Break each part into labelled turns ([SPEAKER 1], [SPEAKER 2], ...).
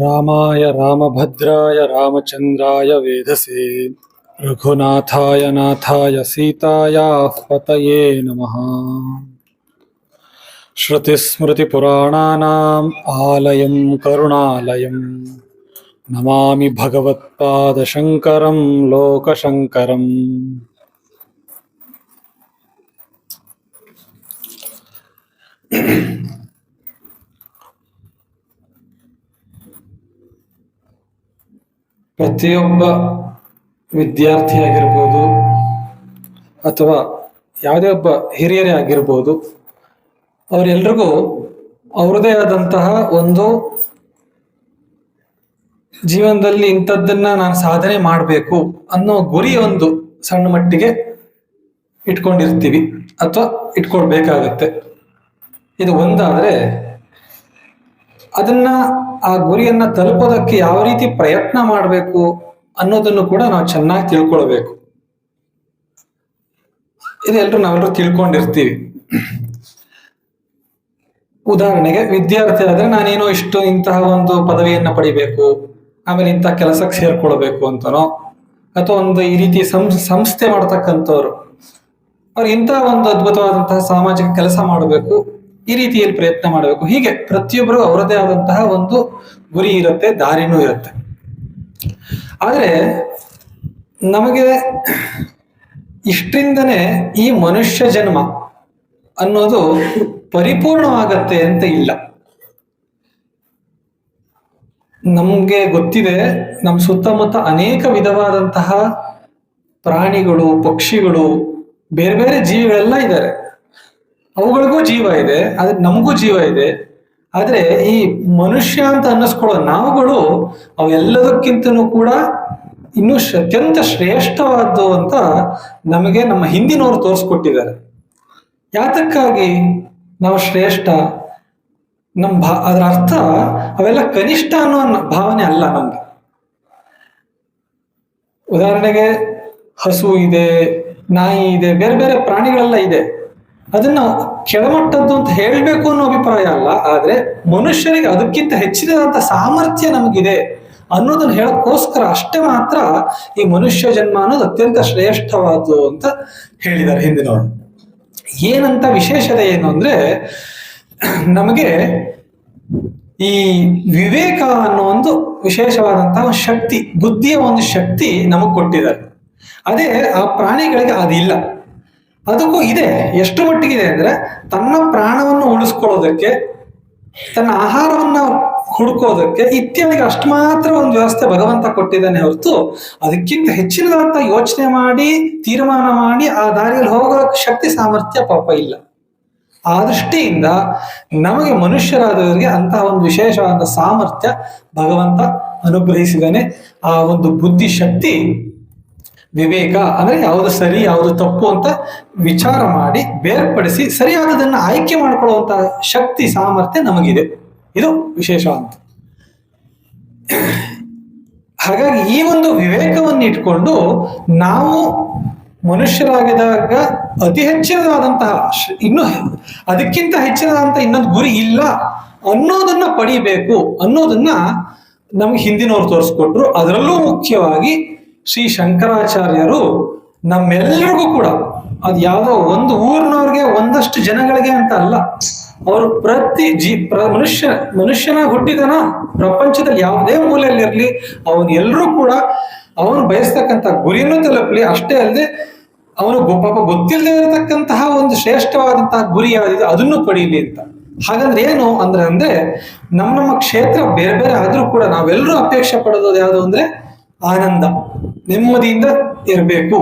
[SPEAKER 1] రామాయ రామభద్రాయ రామచంద్రాయ వేధసే రఘునాథాయ నాథాయ సీతాయా పతయే నమ. శ్రుతిస్మృతిపురాణానాం ఆలయం కరుణాలయం. నమామి భగవత్పాదశంకరం లోకశంకరం. ಪ್ರತಿಯೊಬ್ಬ ವಿದ್ಯಾರ್ಥಿಯಾಗಿರ್ಬೋದು ಅಥವಾ ಯಾವುದೇ ಒಬ್ಬ ಹಿರಿಯರೇ ಆಗಿರ್ಬೋದು, ಅವರೆಲ್ರಿಗೂ ಅವ್ರದೇ ಆದಂತಹ ಒಂದು ಜೀವನದಲ್ಲಿ ಇಂಥದ್ದನ್ನ ನಾನು ಸಾಧನೆ ಮಾಡಬೇಕು ಅನ್ನೋ ಗುರಿ ಒಂದು ಸಣ್ಣ ಮಟ್ಟಿಗೆ ಇಟ್ಕೊಂಡಿರ್ತೀವಿ ಅಥವಾ ಇಟ್ಕೊಳ್ಬೇಕಾಗತ್ತೆ. ಇದು ಒಂದಾದ್ರೆ ಅದನ್ನ ಆ ಗುರಿಯನ್ನ ತಲುಪೋದಕ್ಕೆ ಯಾವ ರೀತಿ ಪ್ರಯತ್ನ ಮಾಡಬೇಕು ಅನ್ನೋದನ್ನು ಕೂಡ ನಾವು ಚೆನ್ನಾಗಿ ತಿಳ್ಕೊಳ್ಬೇಕು. ಇದೆಲ್ಲರೂ ನಾವೆಲ್ಲರೂ ತಿಳ್ಕೊಂಡಿರ್ತೀವಿ. ಉದಾಹರಣೆಗೆ ವಿದ್ಯಾರ್ಥಿ ಆದ್ರೆ ನಾನೇನೋ ಇಷ್ಟು ಇಂತಹ ಒಂದು ಪದವಿಯನ್ನ ಪಡಿಬೇಕು, ಆಮೇಲೆ ಇಂತಹ ಕೆಲಸಕ್ಕೆ ಸೇರ್ಕೊಳ್ಬೇಕು ಅಂತನೋ, ಅಥವಾ ಒಂದು ಈ ರೀತಿ ಸಂಸ್ಥೆ ಮಾಡ್ತಕ್ಕಂಥವ್ರು, ಅವ್ರು ಇಂತಹ ಒಂದು ಅದ್ಭುತವಾದಂತಹ ಸಾಮಾಜಿಕ ಕೆಲಸ ಮಾಡಬೇಕು ಈ ರೀತಿಯಲ್ಲಿ ಪ್ರಯತ್ನ ಮಾಡಬೇಕು. ಹೀಗೆ ಪ್ರತಿಯೊಬ್ಬರು ಅವರದೇ ಆದಂತಹ ಒಂದು ಗುರಿ ಇರುತ್ತೆ, ದಾರಿನೂ ಇರುತ್ತೆ. ಆದ್ರೆ ನಮಗೆ ಇಷ್ಟರಿಂದನೇ ಈ ಮನುಷ್ಯ ಜನ್ಮ ಅನ್ನೋದು ಪರಿಪೂರ್ಣವಾಗತ್ತೆ ಅಂತ ಇಲ್ಲ. ನಮ್ಗೆ ಗೊತ್ತಿದೆ ನಮ್ಮ ಸುತ್ತಮುತ್ತ ಅನೇಕ ವಿಧವಾದಂತಹ ಪ್ರಾಣಿಗಳು, ಪಕ್ಷಿಗಳು, ಬೇರೆ ಬೇರೆ ಜೀವಿಗಳೆಲ್ಲ ಇದ್ದಾರೆ. ಅವುಗಳಿಗೂ ಜೀವ ಇದೆ, ಆದ್ರೆ ನಮಗೂ ಜೀವ ಇದೆ. ಆದರೆ ಈ ಮನುಷ್ಯ ಅಂತ ಅನ್ನಿಸ್ಕೊಳ್ಳೋ ನಾವುಗಳು ಅವೆಲ್ಲದಕ್ಕಿಂತನೂ ಕೂಡ ಇನ್ನೂ ಅತ್ಯಂತ ಶ್ರೇಷ್ಠವಾದ್ದು ಅಂತ ನಮಗೆ ನಮ್ಮ ಹಿಂದಿನವರು ತೋರಿಸ್ಕೊಟ್ಟಿದ್ದಾರೆ. ಯಾತಕ್ಕಾಗಿ ನಾವು ಶ್ರೇಷ್ಠ? ನಮ್ಮ ಭಾ, ಅದರ ಅರ್ಥ ಅವೆಲ್ಲ ಕನಿಷ್ಠ ಅನ್ನೋ ಭಾವನೆ ಅಲ್ಲ ನಮ್ಗೆ. ಉದಾಹರಣೆಗೆ ಹಸು ಇದೆ, ನಾಯಿ ಇದೆ, ಬೇರೆ ಬೇರೆ ಪ್ರಾಣಿಗಳೆಲ್ಲ ಇದೆ. ಅದನ್ನ ಕೆಳಮಟ್ಟದ್ದು ಅಂತ ಹೇಳ್ಬೇಕು ಅನ್ನೋ ಅಭಿಪ್ರಾಯ ಅಲ್ಲ, ಆದ್ರೆ ಮನುಷ್ಯರಿಗೆ ಅದಕ್ಕಿಂತ ಹೆಚ್ಚಿನದಂತ ಸಾಮರ್ಥ್ಯ ನಮಗಿದೆ ಅನ್ನೋದನ್ನ ಹೇಳಕ್ಕೋಸ್ಕರ ಅಷ್ಟೇ ಮಾತ್ರ ಈ ಮನುಷ್ಯ ಜನ್ಮ ಅನ್ನೋದು ಅತ್ಯಂತ ಶ್ರೇಷ್ಠವಾದ್ದು ಅಂತ ಹೇಳಿದ್ದಾರೆ ಹಿಂದಿನವರು. ಏನಂತ ವಿಶೇಷತೆ ಏನು ಅಂದ್ರೆ, ನಮಗೆ ಈ ವಿವೇಕ ಅನ್ನೋ ಒಂದು ವಿಶೇಷವಾದಂತಹ ಶಕ್ತಿ, ಬುದ್ಧಿಯ ಒಂದು ಶಕ್ತಿ ನಮಗ್ ಕೊಟ್ಟಿದ್ದಾರೆ. ಅದೇ ಆ ಪ್ರಾಣಿಗಳಿಗೆ ಅದಿಲ್ಲ. ಅದಕ್ಕೂ ಇದೆ. ಎಷ್ಟು ಮಟ್ಟಿಗಿದೆ ಅಂದ್ರೆ ತನ್ನ ಪ್ರಾಣವನ್ನು ಉಳಿಸ್ಕೊಳ್ಳೋದಕ್ಕೆ, ತನ್ನ ಆಹಾರವನ್ನ ಹುಡುಕೋದಕ್ಕೆ ಇತ್ಯಾದಿಗೆ ಅಷ್ಟು ಮಾತ್ರ ಒಂದು ವ್ಯವಸ್ಥೆ ಭಗವಂತ ಕೊಟ್ಟಿದ್ದಾನೆ ಹೊರತು ಅದಕ್ಕಿಂತ ಹೆಚ್ಚಿನದಾದ ಯೋಚನೆ ಮಾಡಿ, ತೀರ್ಮಾನ ಮಾಡಿ ಆ ದಾರಿಯಲ್ಲಿ ಹೋಗೋ ಶಕ್ತಿ, ಸಾಮರ್ಥ್ಯ ಪಾಪ ಇಲ್ಲ. ಆ ದೃಷ್ಟಿಯಿಂದ ನಮಗೆ ಮನುಷ್ಯರಾದವರಿಗೆ ಅಂತಹ ಒಂದು ವಿಶೇಷವಾದ ಸಾಮರ್ಥ್ಯ ಭಗವಂತ ಅನುಗ್ರಹಿಸಿದ್ದಾನೆ. ಆ ಒಂದು ಬುದ್ಧಿ ಶಕ್ತಿ ವಿವೇಕ ಅಂದ್ರೆ ಯಾವುದು ಸರಿ, ಯಾವುದು ತಪ್ಪು ಅಂತ ವಿಚಾರ ಮಾಡಿ ಬೇರ್ಪಡಿಸಿ ಸರಿಯಾದದನ್ನ ಆಯ್ಕೆ ಮಾಡಿಕೊಳ್ಳುವಂತ ಶಕ್ತಿ, ಸಾಮರ್ಥ್ಯ ನಮಗಿದೆ. ಇದು ವಿಶೇಷ ಅಂತ ಹಾಗಾಗಿ ಈ ಒಂದು ವಿವೇಕವನ್ನು ಇಟ್ಕೊಂಡು ನಾವು ಮನುಷ್ಯರಾಗಿದಾಗ ಅತಿ ಹೆಚ್ಚಿನದಾದಂತಹ ಇನ್ನು ಅದಕ್ಕಿಂತ ಹೆಚ್ಚಿನದಾದಂತಹ ಇನ್ನೊಂದು ಗುರಿ ಇಲ್ಲ ಅನ್ನೋದನ್ನ ಪಡಿಬೇಕು ಅನ್ನೋದನ್ನ ನಮ್ಗೆ ಹಿಂದಿನವ್ರು ತೋರಿಸ್ಕೊಟ್ರು. ಅದರಲ್ಲೂ ಮುಖ್ಯವಾಗಿ ಶ್ರೀ ಶಂಕರಾಚಾರ್ಯರು ನಮ್ಮೆಲ್ಲರಿಗೂ ಕೂಡ, ಅದು ಯಾವುದೋ ಒಂದು ಊರಿನವ್ರಿಗೆ ಒಂದಷ್ಟು ಜನಗಳಿಗೆ ಅಂತ ಅಲ್ಲ, ಅವರು ಪ್ರತಿ ಜೀ, ಪ್ರ, ಮನುಷ್ಯ, ಮನುಷ್ಯನ ಹುಟ್ಟಿದನ ಪ್ರಪಂಚದಲ್ಲಿ ಯಾವುದೇ ಮೂಲೆಯಲ್ಲಿರ್ಲಿ, ಅವನು ಎಲ್ಲರೂ ಕೂಡ ಅವನು ಬಯಸ್ತಕ್ಕಂಥ ಗುರಿನೂ ತಲುಪಲಿ, ಅಷ್ಟೇ ಅಲ್ಲದೆ ಅವನು ಪಾಪ ಗೊತ್ತಿಲ್ಲದೆ ಇರತಕ್ಕಂತಹ ಒಂದು ಶ್ರೇಷ್ಠವಾದಂತಹ ಗುರಿ ಯಾವುದಿದೆ ಅದನ್ನು ಪಡೀಲಿ ಅಂತ. ಹಾಗಂದ್ರೆ ಏನು ಅಂದ್ರೆ ಅಂದ್ರೆ ನಮ್ಮ ನಮ್ಮ ಕ್ಷೇತ್ರ ಬೇರೆ ಬೇರೆ ಆದ್ರೂ ಕೂಡ ನಾವೆಲ್ಲರೂ ಅಪೇಕ್ಷೆ ಪಡೋದು ಯಾವುದು ಅಂದ್ರೆ ಆನಂದ, ನೆಮ್ಮದಿಯಿಂದ ಇರಬೇಕು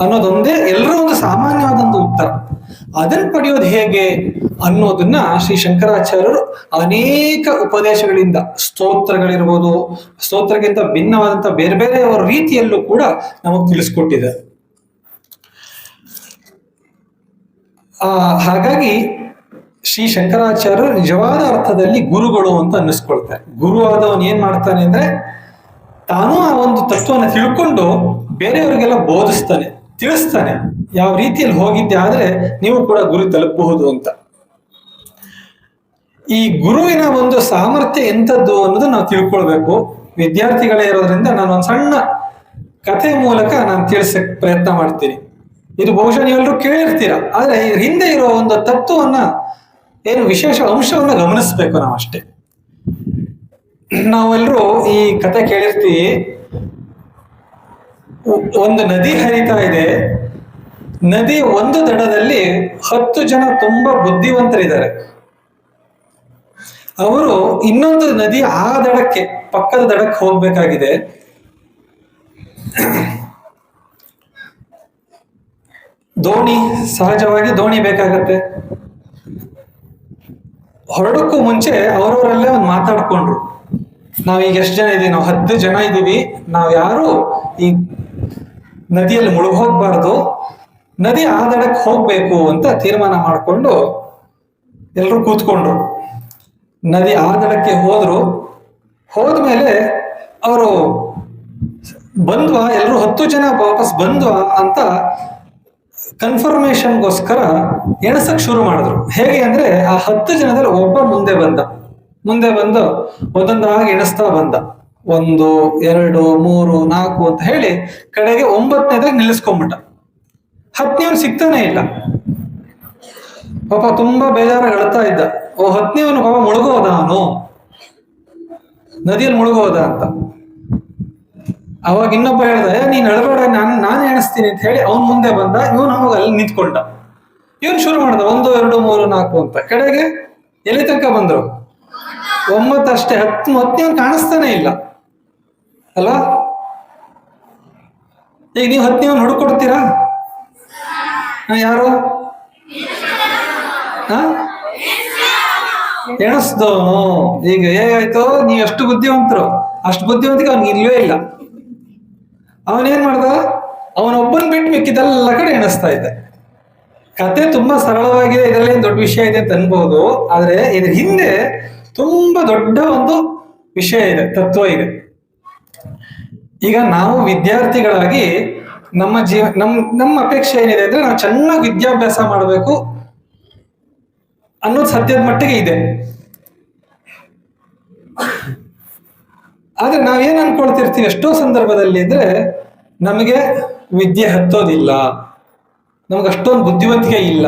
[SPEAKER 1] ಅನ್ನೋದೊಂದೇ ಎಲ್ಲರೂ ಒಂದು ಸಾಮಾನ್ಯವಾದ ಒಂದು ಉತ್ತರ. ಅದನ್ನು ಪಡೆಯೋದು ಹೇಗೆ ಅನ್ನೋದನ್ನ ಶ್ರೀ ಶಂಕರಾಚಾರ್ಯರು ಅನೇಕ ಉಪದೇಶಗಳಿಂದ, ಸ್ತೋತ್ರಗಳಿರ್ಬೋದು, ಸ್ತೋತ್ರಕ್ಕಿಂತ ಭಿನ್ನವಾದಂಥ ಬೇರೆ ಬೇರೆ ಅವರ ರೀತಿಯಲ್ಲೂ ಕೂಡ ನಮಗೆ ತಿಳಿಸ್ಕೊಟ್ಟಿದ್ದಾರೆ ಆ, ಹಾಗಾಗಿ ಶ್ರೀ ಶಂಕರಾಚಾರ್ಯರು ನಿಜವಾದ ಅರ್ಥದಲ್ಲಿ ಗುರುಗಳು ಅಂತ ಅನ್ನಿಸ್ಕೊಳ್ತಾರೆ. ಗುರು ಆದವನ್ ಏನ್ ಮಾಡ್ತಾನೆ ಅಂದ್ರೆ ತಾನು ಆ ಒಂದು ತತ್ವವನ್ನು ತಿಳ್ಕೊಂಡು ಬೇರೆಯವರಿಗೆಲ್ಲ ಬೋಧಿಸ್ತಾನೆ, ತಿಳಿಸ್ತಾನೆ. ಯಾವ ರೀತಿಯಲ್ಲಿ ಹೋಗಿದ್ದೆ ಆದ್ರೆ ನೀವು ಕೂಡ ಗುರಿ ತಲುಪಬಹುದು ಅಂತ. ಈ ಗುರುವಿನ ಒಂದು ಸಾಮರ್ಥ್ಯ ಎಂಥದ್ದು ಅನ್ನೋದು ನಾವು ತಿಳ್ಕೊಳ್ಬೇಕು. ವಿದ್ಯಾರ್ಥಿಗಳೇ ಇರೋದ್ರಿಂದ ನಾನು ಒಂದು ಸಣ್ಣ ಕಥೆ ಮೂಲಕ ನಾನು ತಿಳಿಸಕ್ ಪ್ರಯತ್ನ ಮಾಡ್ತೀನಿ. ಇದು ಬಹುಶಃ ನೀವೆಲ್ಲರೂ ಕೇಳಿರ್ತೀರ, ಆದ್ರೆ ಹಿಂದೆ ಇರೋ ಒಂದು ತತ್ವವನ್ನ ಏನು ವಿಶೇಷ ಅಂಶವನ್ನ ಗಮನಿಸ್ಬೇಕು ನಾವು ಅಷ್ಟೇ ನಾವೆಲ್ಲರೂ ಈ ಕತೆ ಕೇಳಿರ್ತೀವಿ. ಒಂದು ನದಿ ಹರಿತಾ ಇದೆ. ನದಿ ಒಂದು ದಡದಲ್ಲಿ ಹತ್ತು ಜನ ತುಂಬಾ ಬುದ್ಧಿವಂತರಿದ್ದಾರೆ. ಅವರು ಇನ್ನೊಂದು ನದಿ ಆ ದಡಕ್ಕೆ, ಪಕ್ಕದ ದಡಕ್ಕೆ ಹೋಗ್ಬೇಕಾಗಿದೆ. ದೋಣಿ, ಸಹಜವಾಗಿ ದೋಣಿ ಬೇಕಾಗತ್ತೆ. ಹೊರಡಕ್ಕೂ ಮುಂಚೆ ಅವರವರಲ್ಲೇ ಒಂದು ಮಾತಾಡ್ಕೊಂಡ್ರು. ನಾವೀಗ ಎಷ್ಟು ಜನ ಇದ್ದೀವಿ? ನಾವು ಹತ್ತು ಜನ ಇದ್ದೀವಿ. ನಾವು ಯಾರು ಈ ನದಿಯಲ್ಲಿ ಮುಳುಗೋಗ್ಬಾರ್ದು ನದಿ ಆ ದಡಕ್ಕೆ ಹೋಗ್ಬೇಕು ಅಂತ ತೀರ್ಮಾನ ಮಾಡಿಕೊಂಡು ಎಲ್ಲರೂ ಕೂತ್ಕೊಂಡ್ರು. ನದಿ ಆ ದಡಕ್ಕೆ ಹೋದ್ರು. ಹೋದ್ಮೇಲೆ ಅವರು ಬಂದ್ವಾ? ಎಲ್ಲರೂ ಹತ್ತು ಜನ ವಾಪಸ್ ಬಂದ್ವಾ ಅಂತ ಕನ್ಫರ್ಮೇಶನ್ಗೋಸ್ಕರ ಎಣಸಕ್ ಶುರು ಮಾಡಿದ್ರು. ಹೇಗೆ ಅಂದ್ರೆ ಆ ಹತ್ತು ಜನದಲ್ಲಿ ಒಬ್ಬ ಮುಂದೆ ಬಂದ. ಮುಂದೆ ಬಂದು ಒಂದೊಂದಾಗಿ ಎಣಿಸ್ತಾ ಬಂದ. ಒಂದು ಎರಡು ಮೂರು ನಾಲ್ಕು ಅಂತ ಹೇಳಿ ಕಡೆಗೆ ಒಂಬತ್ತನೇದಾಗ ನಿಲ್ಲಿಸ್ಕೊಂಡ್ಬಿಟ್ಟ. ಹತ್ತನೇವನ್ ಸಿಗ್ತಾನೆ ಇಲ್ಲ. ಪಾಪ ತುಂಬಾ ಬೇಜಾರ ಅಳ್ತಾ ಇದ್ದ. ಓ ಹತ್ತನೇವನು ಪಾಪ ಮುಳುಗೋದ ಅವನು? ನದಿಯಲ್ಲಿ ಮುಳುಗೋದ ಅಂತ. ಅವಾಗ ಇನ್ನೊಬ್ಬ ಹೇಳ್ದ "ಏ, ನೀನ್ ಅಳಬೇಡ ನಾನು ನಾನು ಎಣಿಸ್ತೀನಿ ಅಂತ ಹೇಳಿ ಅವನ್ ಮುಂದೆ ಬಂದ. ಇವನು ಅವಾಗ ಅಲ್ಲಿ ನಿಂತ್ಕೊಂಡ. ಇವನ್ ಶುರು ಮಾಡ್ದ ಒಂದು ಎರಡು ಮೂರು ನಾಲ್ಕು ಅಂತ. ಕಡೆಗೆ ಎಲ್ಲಿ ತನಕ ಬಂದ್ರು? ಒಂಬತ್ತು ಅಷ್ಟೇ, ಹತ್ತು ಹತ್ತನೇವನ್ ಕಾಣಿಸ್ತಾನೆ ಇಲ್ಲ. ಅಲ್ಲ? ಈಗ ನೀವು ಹತ್ತನೇವನ್ ಹುಡುಕೊಡ್ತೀರಾ? ಯಾರು? ಎಣಿಸ್ದವನು ಈಗ ಹೇಗಾಯ್ತು ನೀವ್ ಎಷ್ಟು ಬುದ್ಧಿವಂತರು? ಅಷ್ಟು ಬುದ್ಧಿವಂತಿಗೆ ಅವ್ನಿಗೆ ಇಲ್ವೇ ಇಲ್ಲ. ಅವನೇನ್ ಮಾಡ್ದ? ಅವನೊಬ್ಬನ್ ಬಿಟ್ಟು ಮಿಕ್ಕಿದೆಲ್ಲ ಕಡೆ ಎಣಿಸ್ತಾ ಇದ್ದ. ಕತೆ ತುಂಬಾ ಸರಳವಾಗಿದೆ ಇದರಲ್ಲಿ ದೊಡ್ಡ ವಿಷಯ ಇದೆ ಅಂತ ಅನ್ಬಹುದು ಆದ್ರೆ ಇದ್ರ ಹಿಂದೆ ತುಂಬಾ ದೊಡ್ಡ ಒಂದು ವಿಷಯ ಇದೆ, ತತ್ವ ಇದೆ. ಈಗ ನಾವು ವಿದ್ಯಾರ್ಥಿಗಳಾಗಿ ನಮ್ಮ ಜೀವ, ನಮ್, ನಮ್ಮ ಅಪೇಕ್ಷೆ ಏನಿದೆ ಅಂದ್ರೆ ನಾವು ಚೆನ್ನಾಗಿ ವಿದ್ಯಾಭ್ಯಾಸ ಮಾಡಬೇಕು ಅನ್ನೋದು ಸದ್ಯದ ಮಟ್ಟಿಗೆ ಇದೆ. ಆದ್ರೆ ನಾವೇನ್ ಅನ್ಕೊಳ್ತಿರ್ತೀವಿ ಎಷ್ಟೋ ಸಂದರ್ಭದಲ್ಲಿ ಅಂದ್ರೆ ನಮಗೆ ವಿದ್ಯೆ ಹತ್ತೋದಿಲ್ಲ, ನಮ್ಗೆ ಅಷ್ಟೊಂದು ಬುದ್ಧಿವಂತಿಕೆ ಇಲ್ಲ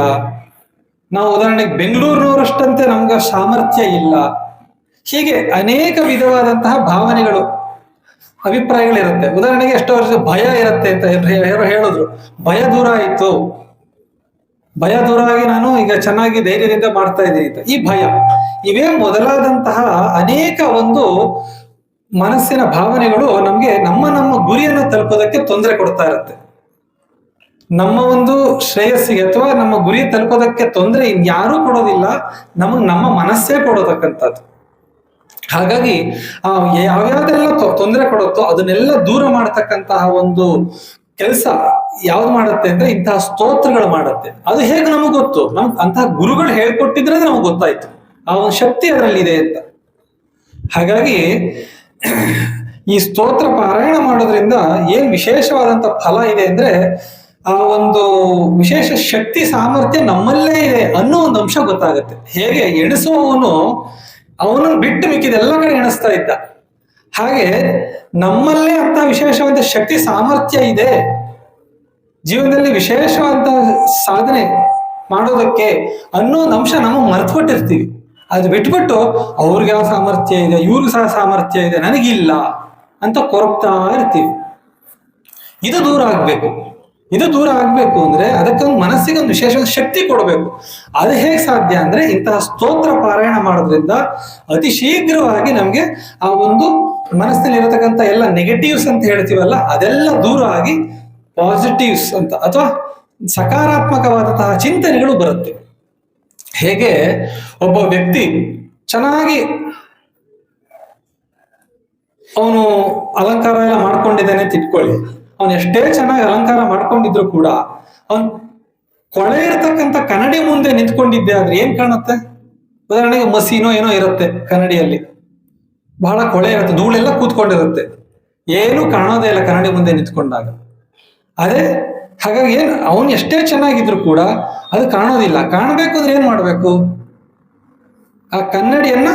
[SPEAKER 1] ನಾವು ಉದಾಹರಣೆಗೆ ಬೆಂಗಳೂರಿನವರಷ್ಟಂತೆ ನಮ್ಗೆ ಸಾಮರ್ಥ್ಯ ಇಲ್ಲ. ಹೀಗೆ ಅನೇಕ ವಿಧವಾದಂತಹ ಭಾವನೆಗಳು, ಅಭಿಪ್ರಾಯಗಳಿರುತ್ತೆ. ಉದಾಹರಣೆಗೆ ಎಷ್ಟೋ ವರ್ಷ ಭಯ ಇರುತ್ತೆ ಅಂತ ಯಾರೋ- ಹೇಳಿದ್ರು. ಭಯ ದೂರ ಆಯಿತು. ಭಯ ದೂರ ಆಗಿ ನಾನು ಈಗ ಚೆನ್ನಾಗಿ ಧೈರ್ಯದಿಂದ ಮಾಡ್ತಾ ಇದ್ದೀನಿ ಅಂತ. ಈ ಭಯ, ಇವೇ ಮೊದಲಾದಂತಹ ಅನೇಕ ಒಂದು ಮನಸ್ಸಿನ ಭಾವನೆಗಳು ನಮ್ಗೆ ನಮ್ಮ ನಮ್ಮ ಗುರಿಯನ್ನು ತಲುಪೋದಕ್ಕೆ ತೊಂದರೆ ಕೊಡ್ತಾ ಇರುತ್ತೆ. ನಮ್ಮ ಒಂದು ಶ್ರೇಯಸ್ಸಿಗೆ ಅಥವಾ ನಮ್ಮ ಗುರಿ ತಲುಪೋದಕ್ಕೆ ತೊಂದರೆ ಇನ್ಯಾರೂ ಕೊಡೋದಿಲ್ಲ, ನಮಗ್ ನಮ್ಮ ಮನಸ್ಸೇ ಕೊಡೋದಕ್ಕಂಥದ್ದು. ಹಾಗಾಗಿ, ಆ, ಯಾವ್ಯಾವ್ದೆಲ್ಲ ತೊಂದರೆ ಕೊಡುತ್ತೋ ಅದನ್ನೆಲ್ಲ ದೂರ ಮಾಡತಕ್ಕಂತಹ ಒಂದು ಕೆಲಸ ಯಾವ್ದು ಮಾಡುತ್ತೆ ಅಂದ್ರೆ ಇಂತಹ ಸ್ತೋತ್ರಗಳು ಮಾಡುತ್ತೆ. ಅದು ಹೇಗೆ ನಮಗ್ ಗೊತ್ತು? ನಮ್, ಅಂತಹ ಗುರುಗಳು ಹೇಳ್ಕೊಟ್ಟಿದ್ರೆ ನಮಗ್ ಗೊತ್ತಾಯ್ತು. ಆ ಒಂದು ಶಕ್ತಿ ಅದರಲ್ಲಿ ಇದೆ ಅಂತ. ಹಾಗಾಗಿ, ಈ ಸ್ತೋತ್ರ ಪಾರಾಯಣ ಮಾಡೋದ್ರಿಂದ ಏನ್ ವಿಶೇಷವಾದಂತ ಫಲ ಇದೆ ಅಂದ್ರೆ ಆ ಒಂದು ವಿಶೇಷ ಶಕ್ತಿ, ಸಾಮರ್ಥ್ಯ ನಮ್ಮಲ್ಲೇ ಇದೆ ಅನ್ನೋ ಒಂದು ಅಂಶ ಗೊತ್ತಾಗುತ್ತೆ. ಹೇಗೆ ಎಣಿಸುವವನು ಅವನನ್ನು ಬಿಟ್ಟು ಮಿಕ್ಕಿದೆಲ್ಲ ಕಡೆ ಎಣಿಸ್ತಾ ಇದ್ದ. ಹಾಗೆ ನಮ್ಮಲ್ಲೇ ಅಂತ ವಿಶೇಷವಾದ ಶಕ್ತಿ, ಸಾಮರ್ಥ್ಯ ಇದೆ. ಜೀವನದಲ್ಲಿ ವಿಶೇಷವಾದ ಸಾಧನೆ ಮಾಡೋದಕ್ಕೆ ಅನ್ನೋ ಒಂದು ಅಂಶ ನಾವು ಮರ್ತ್ಬಿಟ್ಟಿರ್ತೀವಿ ಅದು ಬಿಟ್ಬಿಟ್ಟು ಅವ್ರಿಗೆ ಯಾವ ಸಾಮರ್ಥ್ಯ ಇದೆ, ಇವ್ರಿಗೆ ಸಹ ಸಾಮರ್ಥ್ಯ ಇದೆ, ನನಗಿಲ್ಲ ಅಂತ ಕೊರಗ್ತಾ ಇರ್ತೀವಿ. ಇದು ದೂರ ಆಗ್ಬೇಕು. ಇದು ದೂರ ಆಗ್ಬೇಕು ಅಂದ್ರೆ ಅದಕ್ಕೊಂದು ಮನಸ್ಸಿಗೆ ಒಂದು ವಿಶೇಷ ಶಕ್ತಿ ಕೊಡಬೇಕು. ಅದು ಹೇಗೆ ಸಾಧ್ಯ ಅಂದ್ರೆ ಇಂತಹ ಸ್ತೋತ್ರ ಪಾರಾಯಣ ಮಾಡೋದ್ರಿಂದ ಅತಿ ಶೀಘ್ರವಾಗಿ ನಮ್ಗೆ ಆ ಒಂದು ಮನಸ್ಸಿನಲ್ಲಿ ಇರತಕ್ಕಂಥ ಎಲ್ಲ ನೆಗೆಟಿವ್ಸ್ ಅಂತ ಹೇಳ್ತೀವಲ್ಲ, ಅದೆಲ್ಲ ದೂರ ಆಗಿ ಪಾಸಿಟಿವ್ಸ್ ಅಂತ ಅಥವಾ ಸಕಾರಾತ್ಮಕವಾದಂತಹ ಚಿಂತನೆಗಳು ಬರುತ್ತೆ. ಹೇಗೆ ಒಬ್ಬ ವ್ಯಕ್ತಿ ಚೆನ್ನಾಗಿ ಅವನು ಅಲಂಕಾರ ಎಲ್ಲ ಮಾಡ್ಕೊಂಡಿದ್ದಾನೆ ಅಂತ ಅವನು ಎಷ್ಟೇ ಚೆನ್ನಾಗಿ ಅಲಂಕಾರ ಮಾಡ್ಕೊಂಡಿದ್ರು ಕೂಡ ಅವನ್ ಕೊಳೆ ಇರತಕ್ಕಂತ ಕನ್ನಡಿ ಮುಂದೆ ನಿಂತ್ಕೊಂಡಿದ್ದೆ, ಆದ್ರೆ ಏನ್ ಕಾಣುತ್ತೆ? ಉದಾಹರಣೆಗೆ ಮಸೀನೋ ಏನೋ ಇರುತ್ತೆ ಕನ್ನಡಿಯಲ್ಲಿ. ಬಹಳ ಕೊಳೆ ಇರುತ್ತೆ, ಧೂಳೆಲ್ಲ ಕೂತ್ಕೊಂಡಿರುತ್ತೆ. ಏನು ಕಾಣೋದೇ ಇಲ್ಲ ಕನ್ನಡಿ ಮುಂದೆ ನಿಂತ್ಕೊಂಡಾಗ. ಅದೇ ಹಾಗಾಗಿ ಏನ್ ಅವನು ಎಷ್ಟೇ ಚೆನ್ನಾಗಿದ್ರು ಕೂಡ ಅದು ಕಾಣೋದಿಲ್ಲ. ಕಾಣಬೇಕು ಅಂದ್ರೆ ಏನ್ ಮಾಡ್ಬೇಕು? ಆ ಕನ್ನಡಿಯನ್ನ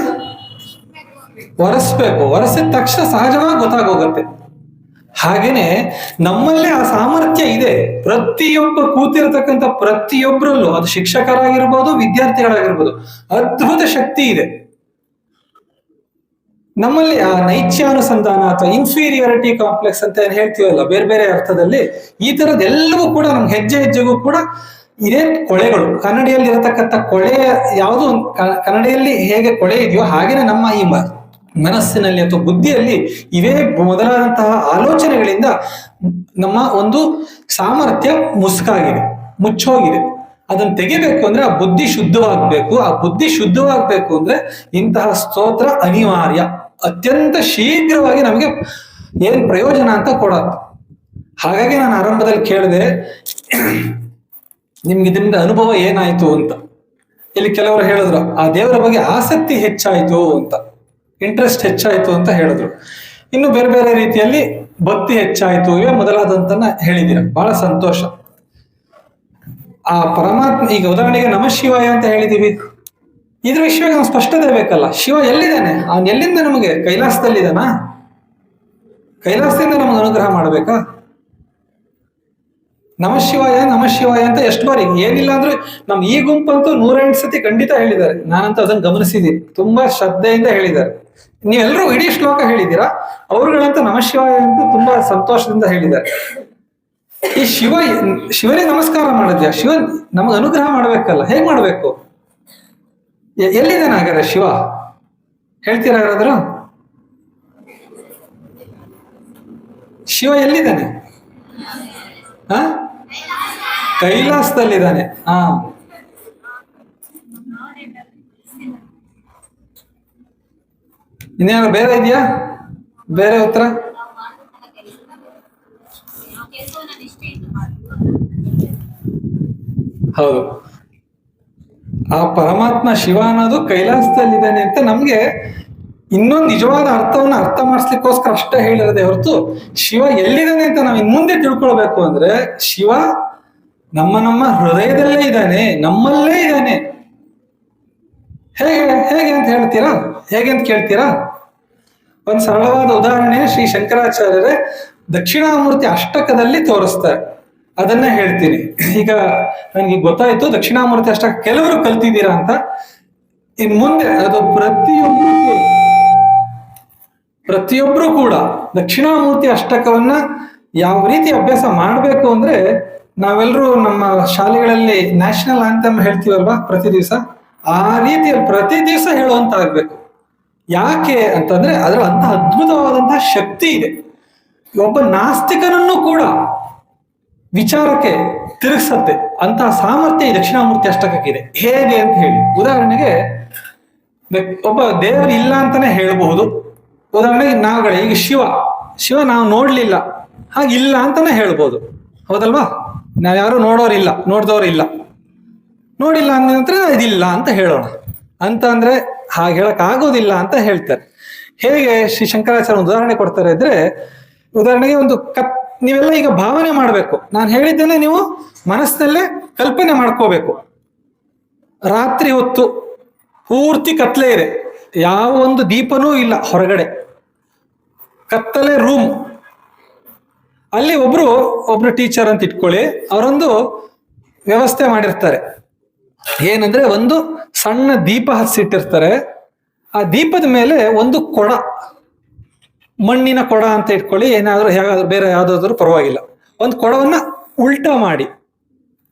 [SPEAKER 1] ಒರೆಸ್ಬೇಕು. ಒರೆಸಿದ ತಕ್ಷಣ ಸಹಜವಾಗಿ ಗೊತ್ತಾಗೋಗತ್ತೆ. ಹಾಗೇನೆ ನಮ್ಮಲ್ಲೇ ಆ ಸಾಮರ್ಥ್ಯ ಇದೆ. ಪ್ರತಿಯೊಬ್ಬ ಕೂತಿರತಕ್ಕಂಥ ಪ್ರತಿಯೊಬ್ಬರಲ್ಲೂ ಅದು ಶಿಕ್ಷಕರಾಗಿರ್ಬೋದು, ವಿದ್ಯಾರ್ಥಿಗಳಾಗಿರ್ಬೋದು, ಅದ್ಭುತ ಶಕ್ತಿ ಇದೆ. ನಮ್ಮಲ್ಲಿ ಆ ನೈತ್ಯಾನುಸಂಧಾನ ಅಥವಾ ಇನ್ಫೀರಿಯಾರಿಟಿ ಕಾಂಪ್ಲೆಕ್ಸ್ ಅಂತ ಏನು ಹೇಳ್ತೀವಲ್ಲ, ಬೇರೆ ಬೇರೆ ಅರ್ಥದಲ್ಲಿ ಈ ತರದೆಲ್ಲವೂ ಕೂಡ ನಮ್ಗೆ ಹೆಜ್ಜೆ ಹೆಜ್ಜೆಗೂ ಕೂಡ ಇದೇ ಕೊಳೆಗಳು. ಕನ್ನಡಿಯಲ್ಲಿ ಇರತಕ್ಕಂಥ ಕೊಳೆ ಯಾವುದು ಕನ್ನಡಿಯಲ್ಲಿ ಹೇಗೆ ಕೊಳೆ ಇದೆಯೋ ಹಾಗೇನೆ ನಮ್ಮ ಈ ಮನಸ್ಸಿನಲ್ಲಿ ಅಥವಾ ಬುದ್ಧಿಯಲ್ಲಿ ಇವೇ ಮೊದಲಾದಂತಹ ಆಲೋಚನೆಗಳಿಂದ ನಮ್ಮ ಒಂದು ಸಾಮರ್ಥ್ಯ ಮುಸುಕಾಗಿದೆ, ಮುಚ್ಚೋಗಿದೆ. ಅದನ್ನು ತೆಗಿಬೇಕು ಅಂದ್ರೆ ಆ ಬುದ್ಧಿ ಶುದ್ಧವಾಗಬೇಕು. ಆ ಬುದ್ಧಿ ಶುದ್ಧವಾಗಬೇಕು ಅಂದ್ರೆ ಇಂತಹ ಸ್ತೋತ್ರ ಅನಿವಾರ್ಯ. ಅತ್ಯಂತ ಶೀಘ್ರವಾಗಿ ನಮಗೆ ಏನ್ ಪ್ರಯೋಜನ ಅಂತ ಕೊಡತ್ತೆ ಹಾಗಾಗಿ ನಾನು ಆರಂಭದಲ್ಲಿ ಕೇಳಿದೆ, ನಿಮ್ಗೆ ಇದರಿಂದ ಅನುಭವ ಏನಾಯ್ತು ಅಂತ. ಇಲ್ಲಿ ಕೆಲವರು ಹೇಳಿದ್ರು, ಆ ದೇವರ ಬಗ್ಗೆ ಆಸಕ್ತಿ ಹೆಚ್ಚಾಯ್ತು ಅಂತ. ಇಂಟ್ರೆಸ್ಟ್ ಹೆಚ್ಚಾಯ್ತು ಅಂತ ಹೇಳಿದ್ರು. ಇನ್ನು ಬೇರೆ ಬೇರೆ ರೀತಿಯಲ್ಲಿ ಭಕ್ತಿ ಹೆಚ್ಚಾಯ್ತು ಇವೇ ಮೊದಲಾದಂತನ್ನ ಹೇಳಿದ್ದೀರ. ಬಹಳ ಸಂತೋಷ. ಆ ಪರಮಾತ್ಮ, ಈಗ ಉದಾಹರಣೆಗೆ ನಮ ಶಿವಾಯ ಅಂತ ಹೇಳಿದೀವಿ ಇದ್ರ ವಿಷಯವಾಗಿ ನಾವು ಸ್ಪಷ್ಟತೆ ಬೇಕಲ್ಲ. ಶಿವ ಎಲ್ಲಿದ್ದಾನೆ? ಅವನ್ ಎಲ್ಲಿಂದ ನಮಗೆ? ಕೈಲಾಸದಲ್ಲಿದ್ದಾನಾ? ಕೈಲಾಸದಿಂದ ನಮಗೆ ಅನುಗ್ರಹ ಮಾಡ್ಬೇಕಾ? ನಮ ಶಿವಾಯ ನಮ ಶಿವಾಯ ಅಂತ ಎಷ್ಟು ಬಾರಿ, ಏನಿಲ್ಲ ಅಂದ್ರೆ ನಮ್ ಈ ಗುಂಪಂತೂ ನೂರೆಂಟು ಸತಿ ಖಂಡಿತ ಹೇಳಿದ್ದಾರೆ. ನಾನಂತೂ ಅದನ್ನ ಗಮನಿಸಿದ್ದೀನಿ. ತುಂಬಾ ಶ್ರದ್ಧೆಯಿಂದ ಹೇಳಿದ್ದಾರೆ. ನೀವೆಲ್ಲರೂ ಇಡೀ ಶ್ಲೋಕ ಹೇಳಿದ್ದೀರಾ? ಅವ್ರುಗಳಂತೂ ನಮ ಶಿವಾಯ ಅಂತ ತುಂಬಾ ಸಂತೋಷದಿಂದ ಹೇಳಿದ್ದಾರೆ. ಈ ಶಿವ, ಶಿವನೇ ನಮಸ್ಕಾರ ಮಾಡಿದ್ಯಾ? ಶಿವ ನಮಗ್ ಅನುಗ್ರಹ ಮಾಡ್ಬೇಕಲ್ಲ, ಹೇಗ್ ಮಾಡ್ಬೇಕು? ಎಲ್ಲಿದ್ದಾನೆ ಹಾಗಾದ್ರೆ ಶಿವ? ಹೇಳ್ತೀರಾ ಯಾರಾದ್ರು? ಶಿವ ಎಲ್ಲಿದ್ದಾನೆ? ಹ? ಕೈಲಾಸದಲ್ಲಿದ್ದಾನೆ. ಹಾ. ಇನ್ನೇನು ಬೇರೆ ಇದೆಯಾ? ಬೇರೆ ಉತ್ತರ? ಹೌದು. ಆ ಪರಮಾತ್ಮ ಶಿವ ಅನ್ನೋದು ಕೈಲಾಸದಲ್ಲಿದ್ದಾನೆ ಅಂತ ನಮ್ಗೆ ಇನ್ನೊಂದು ನಿಜವಾದ ಅರ್ಥವನ್ನ ಅರ್ಥ ಮಾಡಿಸ್ಲಿಕ್ಕೋಸ್ಕರ ಅಷ್ಟೇ ಹೇಳಿರದೆ ಹೊರತು, ಶಿವ ಎಲ್ಲಿದ್ದಾನೆ ಅಂತ ನಾವು ಇನ್ ಮುಂದೆ ತಿಳ್ಕೊಳ್ಬೇಕು ಅಂದ್ರೆ, ಶಿವ ನಮ್ಮ ನಮ್ಮ ಹೃದಯದಲ್ಲೇ ಇದ್ದಾನೆ, ನಮ್ಮಲ್ಲೇ ಇದ್ದಾನೆ. ಹೇಗೆ ಹೇಗೆ ಅಂತ ಹೇಳ್ತೀರಾ? ಹೇಗೆ ಅಂತ ಕೇಳ್ತೀರಾ? ಒಂದು ಸರಳವಾದ ಉದಾಹರಣೆ ಶ್ರೀ ಶಂಕರಾಚಾರ್ಯರೇ ದಕ್ಷಿಣಾಮೂರ್ತಿ ಅಷ್ಟಕದಲ್ಲಿ ತೋರಿಸ್ತಾರೆ. ಅದನ್ನ ಹೇಳ್ತೀನಿ. ಈಗ ನನಗೆ ಗೊತ್ತಾಯ್ತು ದಕ್ಷಿಣಾಮೂರ್ತಿ ಅಷ್ಟಕ ಕೆಲವರು ಕಲ್ತಿದ್ದೀರಾ ಅಂತ. ಇನ್ ಮುಂದೆ ಅದು ಪ್ರತಿಯೊಬ್ಬರು ಪ್ರತಿಯೊಬ್ಬರು ಕೂಡ ದಕ್ಷಿಣಾಮೂರ್ತಿ ಅಷ್ಟಕವನ್ನ ಯಾವ ರೀತಿ ಅಭ್ಯಾಸ ಮಾಡಬೇಕು ಅಂದ್ರೆ ನಾವೆಲ್ಲರೂ ನಮ್ಮ ಶಾಲೆಗಳಲ್ಲಿ ನ್ಯಾಷನಲ್ ಆಂಥಮ್ ಹೇಳ್ತೀವಲ್ವಾ ಪ್ರತಿ ದಿವಸ? ಆ ರೀತಿ ಪ್ರತಿ ದಿವಸ ಹೇಳುವಂತ ಆಗ್ಬೇಕು ಯಾಕೆ ಅಂತಂದ್ರೆ ಅದರ ಅಂತ ಅದ್ಭುತವಾದಂತಹ ಶಕ್ತಿ ಇದೆ. ಒಬ್ಬ ನಾಸ್ತಿಕನನ್ನು ಕೂಡ ವಿಚಾರಕ್ಕೆ ತಿರುಗಿಸತ್ತೆ. ಅಂತಹ ಸಾಮರ್ಥ್ಯ ಈ ದಕ್ಷಿಣಾಮೂರ್ತಿ ಅಷ್ಟಕಕ್ಕಿದೆ. ಹೇಗೆ ಅಂತ ಹೇಳಿ. ಉದಾಹರಣೆಗೆ, ಒಬ್ಬ ದೇವರು ಇಲ್ಲ ಅಂತಾನೆ ಹೇಳಬಹುದು. ಉದಾಹರಣೆಗೆ ನಾವುಗಳೇ ಈಗ ಶಿವ. ಶಿವ ನಾವು ನೋಡ್ಲಿಲ್ಲ. ಹಾಗೆ ಇಲ್ಲ ಅಂತಾನೆ ಹೇಳ್ಬೋದು. ಹೌದಲ್ವಾ? ನಾವ್ ಯಾರು ನೋಡೋರಿಲ್ಲ, ನೋಡ್ದವ್ರಿಲ್ಲ. ನೋಡಿಲ್ಲ ಅಂದ ನಂತರ ಇದಿಲ್ಲ ಅಂತ ಹೇಳೋಣ. ಅಂತ ಅಂದ್ರೆ ಹಾಗೆ ಹೇಳಕ್ ಆಗೋದಿಲ್ಲ ಅಂತ ಹೇಳ್ತಾರೆ. ಹೇಗೆ ಶ್ರೀ ಶಂಕರಾಚಾರ್ಯ ಉದಾಹರಣೆ ಕೊಡ್ತಾರೆ ಇದ್ರೆ ಉದಾಹರಣೆಗೆ ಒಂದು ಕತ್, ನೀವೆಲ್ಲ ಈಗ ಭಾವನೆ ಮಾಡಬೇಕು. ನಾನು ಹೇಳಿದ್ದೇನೆ ನೀವು ಮನಸ್ಸಿನಲ್ಲೇ ಕಲ್ಪನೆ ಮಾಡ್ಕೋಬೇಕು. ರಾತ್ರಿ ಹೊತ್ತು ಪೂರ್ತಿ ಕತ್ಲೆ ಇದೆ. ಯಾವ ಒಂದು ದೀಪನೂ ಇಲ್ಲ ಹೊರಗಡೆ. ಕತ್ತಲೆ ರೂಮ್ ಅಲ್ಲಿ ಒಬ್ರು ಒಬ್ರು ಟೀಚರ್ ಅಂತ ಇಟ್ಕೊಳ್ಳಿ, ಅವರೊಂದು ವ್ಯವಸ್ಥೆ ಮಾಡಿರ್ತಾರೆ. ಏನಂದ್ರೆ ಒಂದು ಸಣ್ಣ ದೀಪ ಹಚ್ಚಿಟ್ಟಿರ್ತಾರೆ. ಆ ದೀಪದ ಮೇಲೆ ಒಂದು ಕೊಡ ಮಣ್ಣಿನ ಕೊಡ ಅಂತ ಇಟ್ಕೊಳ್ಳಿ, ಏನಾದ್ರೂ ಹೇಗಾದ್ರೂ ಬೇರೆ ಯಾವ್ದಾದ್ರು ಪರವಾಗಿಲ್ಲ. ಒಂದು ಕೊಡವನ್ನ ಉಲ್ಟಾ ಮಾಡಿ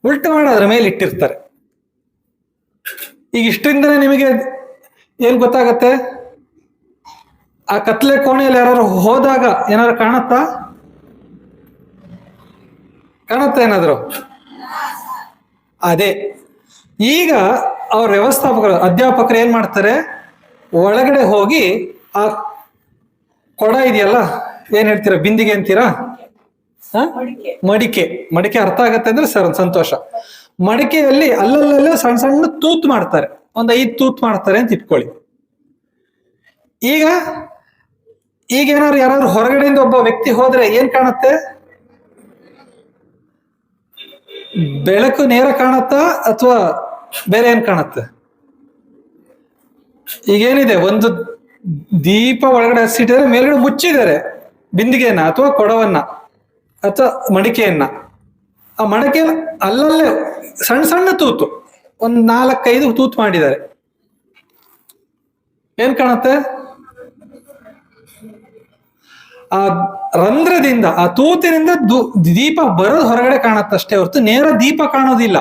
[SPEAKER 1] ಉಲ್ಟಾ ಮಾಡಿ ಅದ್ರ ಮೇಲೆ ಇಟ್ಟಿರ್ತಾರೆ. ಈಗ ಇಷ್ಟರಿಂದನೇ ನಿಮಗೆ ಏನ್ ಗೊತ್ತಾಗತ್ತೆ? ಆ ಕತ್ಲೆ ಕೋಣೆಯಲ್ಲಿ ಯಾರು ಹೋದಾಗ ಏನಾರು ಕಾಣತ್ತಾ? ಕಾಣುತ್ತಾ ಏನಾದ್ರು? ಅದೇ. ಈಗ ಅವ್ರ ವ್ಯವಸ್ಥಾಪಕರು ಅಧ್ಯಾಪಕರು ಏನ್ ಮಾಡ್ತಾರೆ? ಒಳಗಡೆ ಹೋಗಿ ಆ ಕೊಡ ಇದೆಯಲ್ಲ ಏನ್ ಹೇಳ್ತೀರಾ ಬಿಂದಿಗೆ ಅಂತೀರಾ? ಮಡಿಕೆ. ಮಡಿಕೆ. ಅರ್ಥ ಆಗತ್ತೆ ಅಂದ್ರೆ ಸರ್ ಸಂತೋಷ. ಮಡಿಕೆಯಲ್ಲಿ ಅಲ್ಲಲ್ಲೇ ಸಣ್ಣ ಸಣ್ಣ ತೂತ್ ಮಾಡ್ತಾರೆ. ಒಂದ್ ಐದು ತೂತ್ ಮಾಡ್ತಾರೆ ಅಂತ ಇಟ್ಕೊಳ್ಳಿ. ಈಗ ಈಗ ಏನಾದ್ರು ಯಾರಾದ್ರೂ ಹೊರಗಡೆಯಿಂದ ಒಬ್ಬ ವ್ಯಕ್ತಿ ಹೋದ್ರೆ ಏನ್ ಕಾಣುತ್ತೆ? ಬೆಳಕು ನೇರ ಕಾಣುತ್ತಾ ಅಥವಾ ಬೇರೆ ಏನ್ ಕಾಣುತ್ತೆ? ಈಗೇನಿದೆ ಒಂದು ದೀಪ ಒಳಗಡೆ ಹಸಿಟ್ಟಿದ್ರೆ ಮೇಲ್ಗಡೆ ಮುಚ್ಚಿದ್ದಾರೆ ಬಿಂದಿಗೆಯನ್ನ ಅಥವಾ ಕೊಡವನ್ನ ಅಥವಾ ಮಡಿಕೆಯನ್ನ. ಆ ಮಡಕೆ ಅಲ್ಲಲ್ಲೇ ಸಣ್ಣ ಸಣ್ಣ ತೂತು, ಒಂದ್ ನಾಲ್ಕೈದು ತೂತು ಮಾಡಿದ್ದಾರೆ. ಏನ್ ಕಾಣುತ್ತೆ? ಆ ರಂಧ್ರದಿಂದ, ಆ ತೂತಿನಿಂದ ದೀಪ ಬರೋದು ಹೊರಗಡೆ ಕಾಣತ್ತಷ್ಟೇ ಹೊರತು ನೇರ ದೀಪ ಕಾಣೋದಿಲ್ಲ.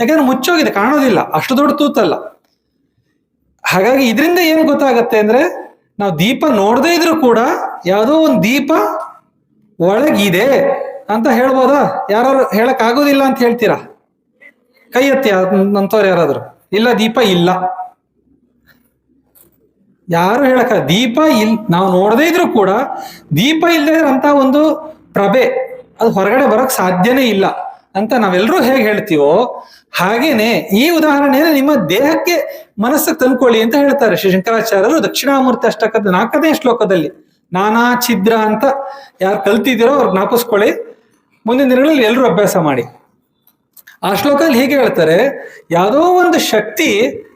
[SPEAKER 1] ಯಾಕಂದ್ರೆ ಮುಚ್ಚೋಗಿದೆ, ಕಾಣೋದಿಲ್ಲ. ಅಷ್ಟು ದೊಡ್ಡ ತೂತಲ್ಲ. ಹಾಗಾಗಿ ಇದರಿಂದ ಏನು ಗೊತ್ತಾಗತ್ತೆ ಅಂದ್ರೆ, ನಾವು ದೀಪ ನೋಡದೇ ಇದ್ರೂ ಕೂಡ ಯಾವುದೋ ಒಂದು ದೀಪ ಒಳಗಿದೆ ಅಂತ ಹೇಳ್ಬೋದಾ? ಯಾರು ಹೇಳಕ್ ಆಗೋದಿಲ್ಲ ಅಂತ ಹೇಳ್ತೀರಾ? ಕೈ ಎತ್ತಿ ಅಂತವ್ರು ಯಾರಾದ್ರು. ಇಲ್ಲ, ದೀಪ ಇಲ್ಲ. ಯಾರು ಹೇಳಕ ದೀಪ ಇಲ್, ನಾವು ನೋಡದೇ ಇದ್ರು ಕೂಡ ದೀಪ ಇಲ್ಲದೆ ಅಂತ ಒಂದು ಪ್ರಭೆ ಅದು ಹೊರಗಡೆ ಬರಕ್ ಸಾಧ್ಯನೇ ಇಲ್ಲ ಅಂತ ನಾವೆಲ್ಲರೂ ಹೇಗೆ ಹೇಳ್ತೀವೋ ಹಾಗೇನೆ ಈ ಉದಾಹರಣೆಯನ್ನು ನಿಮ್ಮ ದೇಹಕ್ಕೆ ಮನಸ್ಸಿಗೆ ತಂದ್ಕೊಳ್ಳಿ ಅಂತ ಹೇಳ್ತಾರೆ ಶ್ರೀ ಶಂಕರಾಚಾರ್ಯರು ದಕ್ಷಿಣಾಮೂರ್ತಿ ಅಷ್ಟಕದ ನಾಲ್ಕನೇ ಶ್ಲೋಕದಲ್ಲಿ. ನಾನಾ ಛಿದ್ರ ಅಂತ ಯಾರು ಕಲ್ತಿದ್ದೀರೋ ಅವ್ರು ಜ್ಞಾಪಿಸ್ಕೊಳ್ಳಿ. ಮುಂದಿನ ದಿನಗಳಲ್ಲಿ ಎಲ್ಲರೂ ಅಭ್ಯಾಸ ಮಾಡಿ. ಆ ಶ್ಲೋಕದಲ್ಲಿ ಹೀಗೆ ಹೇಳ್ತಾರೆ? ಯಾವುದೋ ಒಂದು ಶಕ್ತಿ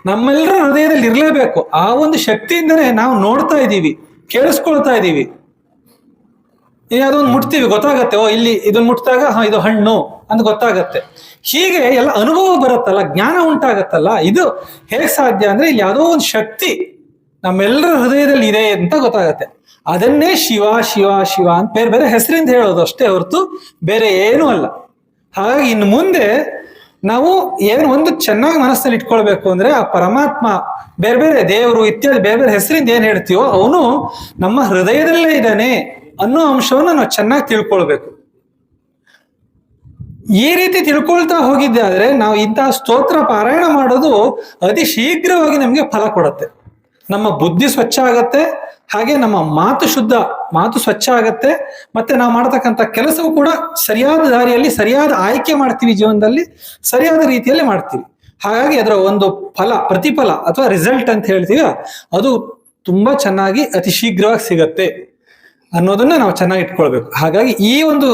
[SPEAKER 1] ನಮ್ಮೆಲ್ಲರ ಹೃದಯದಲ್ಲಿ ಇರಲೇಬೇಕು. ಆ ಒಂದು ಶಕ್ತಿಯಿಂದನೇ ನಾವು ನೋಡ್ತಾ ಇದ್ದೀವಿ, ಕೇಳಿಸ್ಕೊಳ್ತಾ ಇದ್ದೀವಿ. ಯಾವುದೋ ಒಂದು ಮುಟ್ತೀವಿ, ಗೊತ್ತಾಗತ್ತೆ, ಓ, ಇಲ್ಲಿ ಇದನ್ನ ಮುಟ್ಟಿದಾಗ ಹಾ, ಇದು ಹಣ್ಣು ಅಂತ ಗೊತ್ತಾಗತ್ತೆ. ಹೀಗೆ ಎಲ್ಲ ಅನುಭವ ಬರುತ್ತಲ್ಲ, ಜ್ಞಾನ ಉಂಟಾಗತ್ತಲ್ಲ, ಇದು ಹೇಗೆ ಸಾಧ್ಯ ಅಂದ್ರೆ ಇಲ್ಲಿ ಯಾವುದೋ ಒಂದು ಶಕ್ತಿ ನಮ್ಮೆಲ್ಲರ ಹೃದಯದಲ್ಲಿ ಇದೆ ಅಂತ ಗೊತ್ತಾಗತ್ತೆ. ಅದನ್ನೇ ಶಿವ ಶಿವ ಶಿವ ಅಂತ ಬೇರೆ ಬೇರೆ ಹೆಸರಿಂದ ಹೇಳೋದು ಅಷ್ಟೇ ಹೊರತು ಬೇರೆ ಏನೂ ಅಲ್ಲ. ಹಾಗಾಗಿ ಇನ್ನು ಮುಂದೆ ನಾವು ಏನು ಒಂದು ಚೆನ್ನಾಗಿ ಮನಸ್ಸಲ್ಲಿ ಇಟ್ಕೊಳ್ಬೇಕು ಅಂದ್ರೆ ಆ ಪರಮಾತ್ಮ ಬೇರೆ ಬೇರೆ ದೇವರು ಇತ್ಯಾದಿ ಬೇರೆ ಬೇರೆ ಹೆಸರಿಂದ ಏನ್ ಹೇಳ್ತೀವೋ ಅವನು ನಮ್ಮ ಹೃದಯದಲ್ಲೇ ಇದ್ದಾನೆ ಅನ್ನೋ ಅಂಶವನ್ನು ನಾವು ಚೆನ್ನಾಗಿ ತಿಳ್ಕೊಳ್ಬೇಕು. ಈ ರೀತಿ ತಿಳ್ಕೊಳ್ತಾ ಹೋಗಿದ್ದಾದ್ರೆ ನಾವು ಇಂತಹ ಸ್ತೋತ್ರ ಪಾರಾಯಣ ಮಾಡೋದು ಅತಿ ಶೀಘ್ರವಾಗಿ ನಮಗೆ ಫಲ ಕೊಡುತ್ತೆ. ನಮ್ಮ ಬುದ್ಧಿ ಸ್ವಚ್ಛ ಆಗತ್ತೆ ಹಾಗೆ ನಮ್ಮ ಮಾತು ಶುದ್ಧ, ಮಾತು ಸ್ವಚ್ಛ ಆಗತ್ತೆ. ಮತ್ತೆ ನಾವು ಮಾಡತಕ್ಕಂತ ಕೆಲಸವು ಕೂಡ ಸರಿಯಾದ ದಾರಿಯಲ್ಲಿ, ಸರಿಯಾದ ಆಯ್ಕೆ ಮಾಡ್ತೀವಿ ಜೀವನದಲ್ಲಿ, ಸರಿಯಾದ ರೀತಿಯಲ್ಲಿ ಮಾಡ್ತೀವಿ. ಹಾಗಾಗಿ ಅದರ ಒಂದು ಫಲ, ಪ್ರತಿಫಲ ಅಥವಾ ರಿಸಲ್ಟ್ ಅಂತ ಹೇಳ್ತೀವಿ ಅದು ತುಂಬಾ ಚೆನ್ನಾಗಿ ಅತಿ ಶೀಘ್ರವಾಗಿ ಸಿಗತ್ತೆ. ಅನ್ನೋದನ್ನ ನಾವು ಚೆನ್ನಾಗಿ ಇಟ್ಕೊಳ್ಬೇಕು. ಹಾಗಾಗಿ ಈ ಒಂದು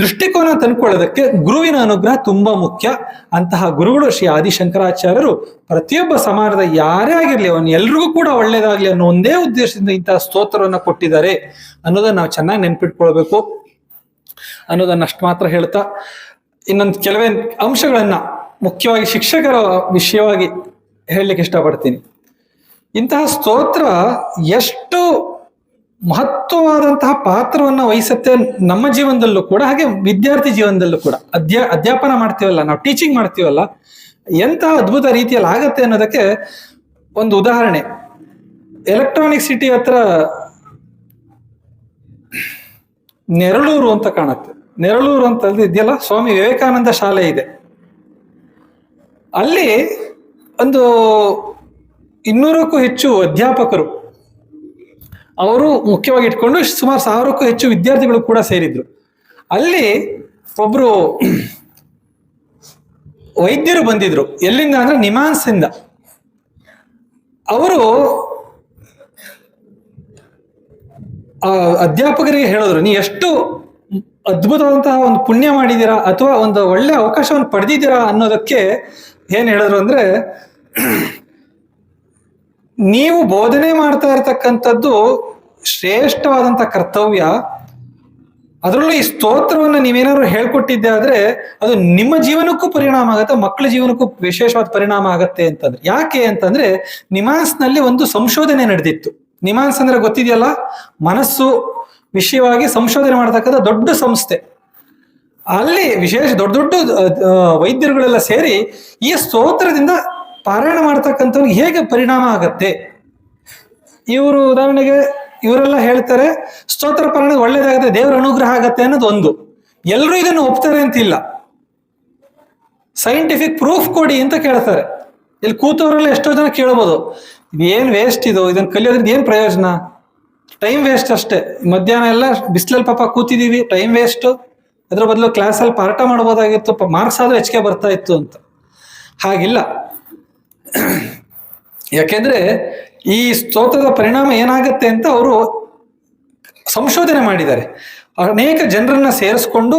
[SPEAKER 1] ದೃಷ್ಟಿಕೋನ ತಂದ್ಕೊಳ್ಳೋದಕ್ಕೆ ಗುರುವಿನ ಅನುಗ್ರಹ ತುಂಬಾ ಮುಖ್ಯ. ಅಂತಹ ಗುರುಗಳು ಶ್ರೀ ಆದಿಶಂಕರಾಚಾರ್ಯರು ಪ್ರತಿಯೊಬ್ಬ ಸಮಾಜದ ಯಾರೇ ಆಗಿರ್ಲಿ, ಅವನು ಎಲ್ರಿಗೂ ಕೂಡ ಒಳ್ಳೇದಾಗ್ಲಿ ಅನ್ನೋ ಒಂದೇ ಉದ್ದೇಶದಿಂದ ಇಂತಹ ಸ್ತೋತ್ರವನ್ನ ಕೊಟ್ಟಿದ್ದಾರೆ ಅನ್ನೋದನ್ನ ನಾವು ಚೆನ್ನಾಗಿ ನೆನ್ಪಿಟ್ಕೊಳ್ಬೇಕು ಅನ್ನೋದನ್ನ ಅಷ್ಟು ಮಾತ್ರ ಹೇಳ್ತಾ, ಇನ್ನೊಂದು ಕೆಲವೇ ಅಂಶಗಳನ್ನ ಮುಖ್ಯವಾಗಿ ಶಿಕ್ಷಕರ ವಿಷಯವಾಗಿ ಹೇಳಲಿಕ್ಕೆ ಇಷ್ಟಪಡ್ತೀನಿ. ಇಂತಹ ಸ್ತೋತ್ರ ಎಷ್ಟು ಮಹತ್ವವಾದಂತಹ ಪಾತ್ರವನ್ನ ವಹಿಸುತ್ತೆ ನಮ್ಮ ಜೀವನದಲ್ಲೂ ಕೂಡ, ಹಾಗೆ ವಿದ್ಯಾರ್ಥಿ ಜೀವನದಲ್ಲೂ ಕೂಡ. ಅಧ್ಯ, ಅಧ್ಯಾಪನ ಮಾಡ್ತೀವಲ್ಲ ನಾವು ಟೀಚಿಂಗ್ ಮಾಡ್ತೀವಲ್ಲ, ಎಂತಹ ಅದ್ಭುತ ರೀತಿಯಲ್ಲಿ ಆಗತ್ತೆ ಅನ್ನೋದಕ್ಕೆ ಒಂದು ಉದಾಹರಣೆ. ಎಲೆಕ್ಟ್ರಾನಿಕ್ ಸಿಟಿ ಹತ್ರ ನೆರಳೂರು ಅಂತ ಕಾಣುತ್ತೆ. ನೆರಳೂರು ಅಂತ ಇದೆಯಲ್ಲ? ಸ್ವಾಮಿ ವಿವೇಕಾನಂದ ಶಾಲೆ ಇದೆ. ಅಲ್ಲಿ ಒಂದು ಇನ್ನೂರಕ್ಕೂ ಹೆಚ್ಚು ಅಧ್ಯಾಪಕರು ಅವರು ಮುಖ್ಯವಾಗಿ ಇಟ್ಕೊಂಡು ಸುಮಾರು ಸಾವಿರಕ್ಕೂ ಹೆಚ್ಚು ವಿದ್ಯಾರ್ಥಿಗಳು ಕೂಡ ಸೇರಿದ್ರು. ಅಲ್ಲಿ ಒಬ್ರು ವೈದ್ಯರು ಬಂದಿದ್ರು. ಎಲ್ಲಿಂದ ಅಂದ್ರೆ ನಿಮಾನ್ಸಿಂದ ಅವರು ಆ ಅಧ್ಯಾಪಕರಿಗೆ ಹೇಳಿದ್ರು, ನೀ ಎಷ್ಟು ಅದ್ಭುತವಾದಂತಹ ಒಂದು ಪುಣ್ಯ ಮಾಡಿದ್ದೀರಾ ಅಥವಾ ಒಂದು ಒಳ್ಳೆ ಅವಕಾಶವನ್ನು ಪಡೆದಿದ್ದೀರಾ ಅನ್ನೋದಕ್ಕೆ ಏನ್ ಹೇಳಿದ್ರು ಅಂದ್ರೆ ನೀವು ಬೋಧನೆ ಮಾಡ್ತಾ ಇರತಕ್ಕಂಥದ್ದು ಶ್ರೇಷ್ಠವಾದಂಥ ಕರ್ತವ್ಯ. ಅದರಲ್ಲೂ ಈ ಸ್ತೋತ್ರವನ್ನು ನೀವೇನಾದ್ರು ಹೇಳ್ಕೊಟ್ಟಿದ್ದೆ ಆದ್ರೆ ಅದು ನಿಮ್ಮ ಜೀವನಕ್ಕೂ ಪರಿಣಾಮ ಆಗುತ್ತೆ, ಮಕ್ಕಳ ಜೀವನಕ್ಕೂ ವಿಶೇಷವಾದ ಪರಿಣಾಮ ಆಗತ್ತೆ ಅಂತಂದ್ರೆ. ಯಾಕೆ ಅಂತಂದ್ರೆ ನಿಮಾನ್ಸ್ನಲ್ಲಿ ಒಂದು ಸಂಶೋಧನೆ ನಡೆದಿತ್ತು. ನಿಮಾನ್ಸ್ ಅಂದ್ರೆ ಗೊತ್ತಿದೆಯಲ್ಲ? ಮನಸ್ಸು ವಿಷಯವಾಗಿ ಸಂಶೋಧನೆ ಮಾಡತಕ್ಕಂಥ ದೊಡ್ಡ ಸಂಸ್ಥೆ. ಅಲ್ಲಿ ವಿಶೇಷ ದೊಡ್ಡ ದೊಡ್ಡ ವೈದ್ಯರುಗಳೆಲ್ಲ ಸೇರಿ ಈ ಸ್ತೋತ್ರದಿಂದ ಪಾರಾಯಣ ಮಾಡ್ತಕ್ಕಂಥವ್ರಿಗೆ ಹೇಗೆ ಪರಿಣಾಮ ಆಗತ್ತೆ? ಇವರು ಉದಾಹರಣೆಗೆ ಇವರೆಲ್ಲ ಹೇಳ್ತಾರೆ, ಸ್ತೋತ್ರ ಪಾರಾಯಣ ಒಳ್ಳೇದಾಗತ್ತೆ, ದೇವರ ಅನುಗ್ರಹ ಆಗತ್ತೆ ಅನ್ನೋದು ಒಂದು. ಎಲ್ಲರೂ ಇದನ್ನು ಒಪ್ತಾರೆ ಅಂತಿಲ್ಲ. ಸೈಂಟಿಫಿಕ್ ಪ್ರೂಫ್ ಕೊಡಿ ಅಂತ ಕೇಳ್ತಾರೆ. ಇಲ್ಲಿ ಕೂತವರೆಲ್ಲ ಎಷ್ಟೋ ಜನ ಕೇಳ್ಬೋದು, ಏನು ವೇಸ್ಟ್ ಇದು? ಇದನ್ನ ಕಲಿಯೋದ್ರಿಂದ ಏನು ಪ್ರಯೋಜನ? ಟೈಮ್ ವೇಸ್ಟ್ ಅಷ್ಟೇ. ಮಧ್ಯಾಹ್ನ ಎಲ್ಲ ಬಿಸಿಲಲ್ಲಿ ಪಾಪ ಕೂತಿದೀವಿ ಟೈಮ್ ವೇಸ್ಟ್ ಅದ್ರ ಬದಲು ಕ್ಲಾಸಲ್ಲಿ ಪಾಠ ಮಾಡ್ಬೋದಾಗಿತ್ತು ಮಾರ್ಕ್ಸ್ ಆದರೂ ಹೆಚ್ಚಿಗೆ ಬರ್ತಾ ಇತ್ತು ಅಂತ. ಹಾಗಿಲ್ಲ. ಯಾಕೆಂದ್ರೆ ಈ ಸ್ತೋತ್ರದ ಪರಿಣಾಮ ಏನಾಗತ್ತೆ ಅಂತ ಅವರು ಸಂಶೋಧನೆ ಮಾಡಿದ್ದಾರೆ. ಅನೇಕ ಜನರನ್ನ ಸೇರಿಸ್ಕೊಂಡು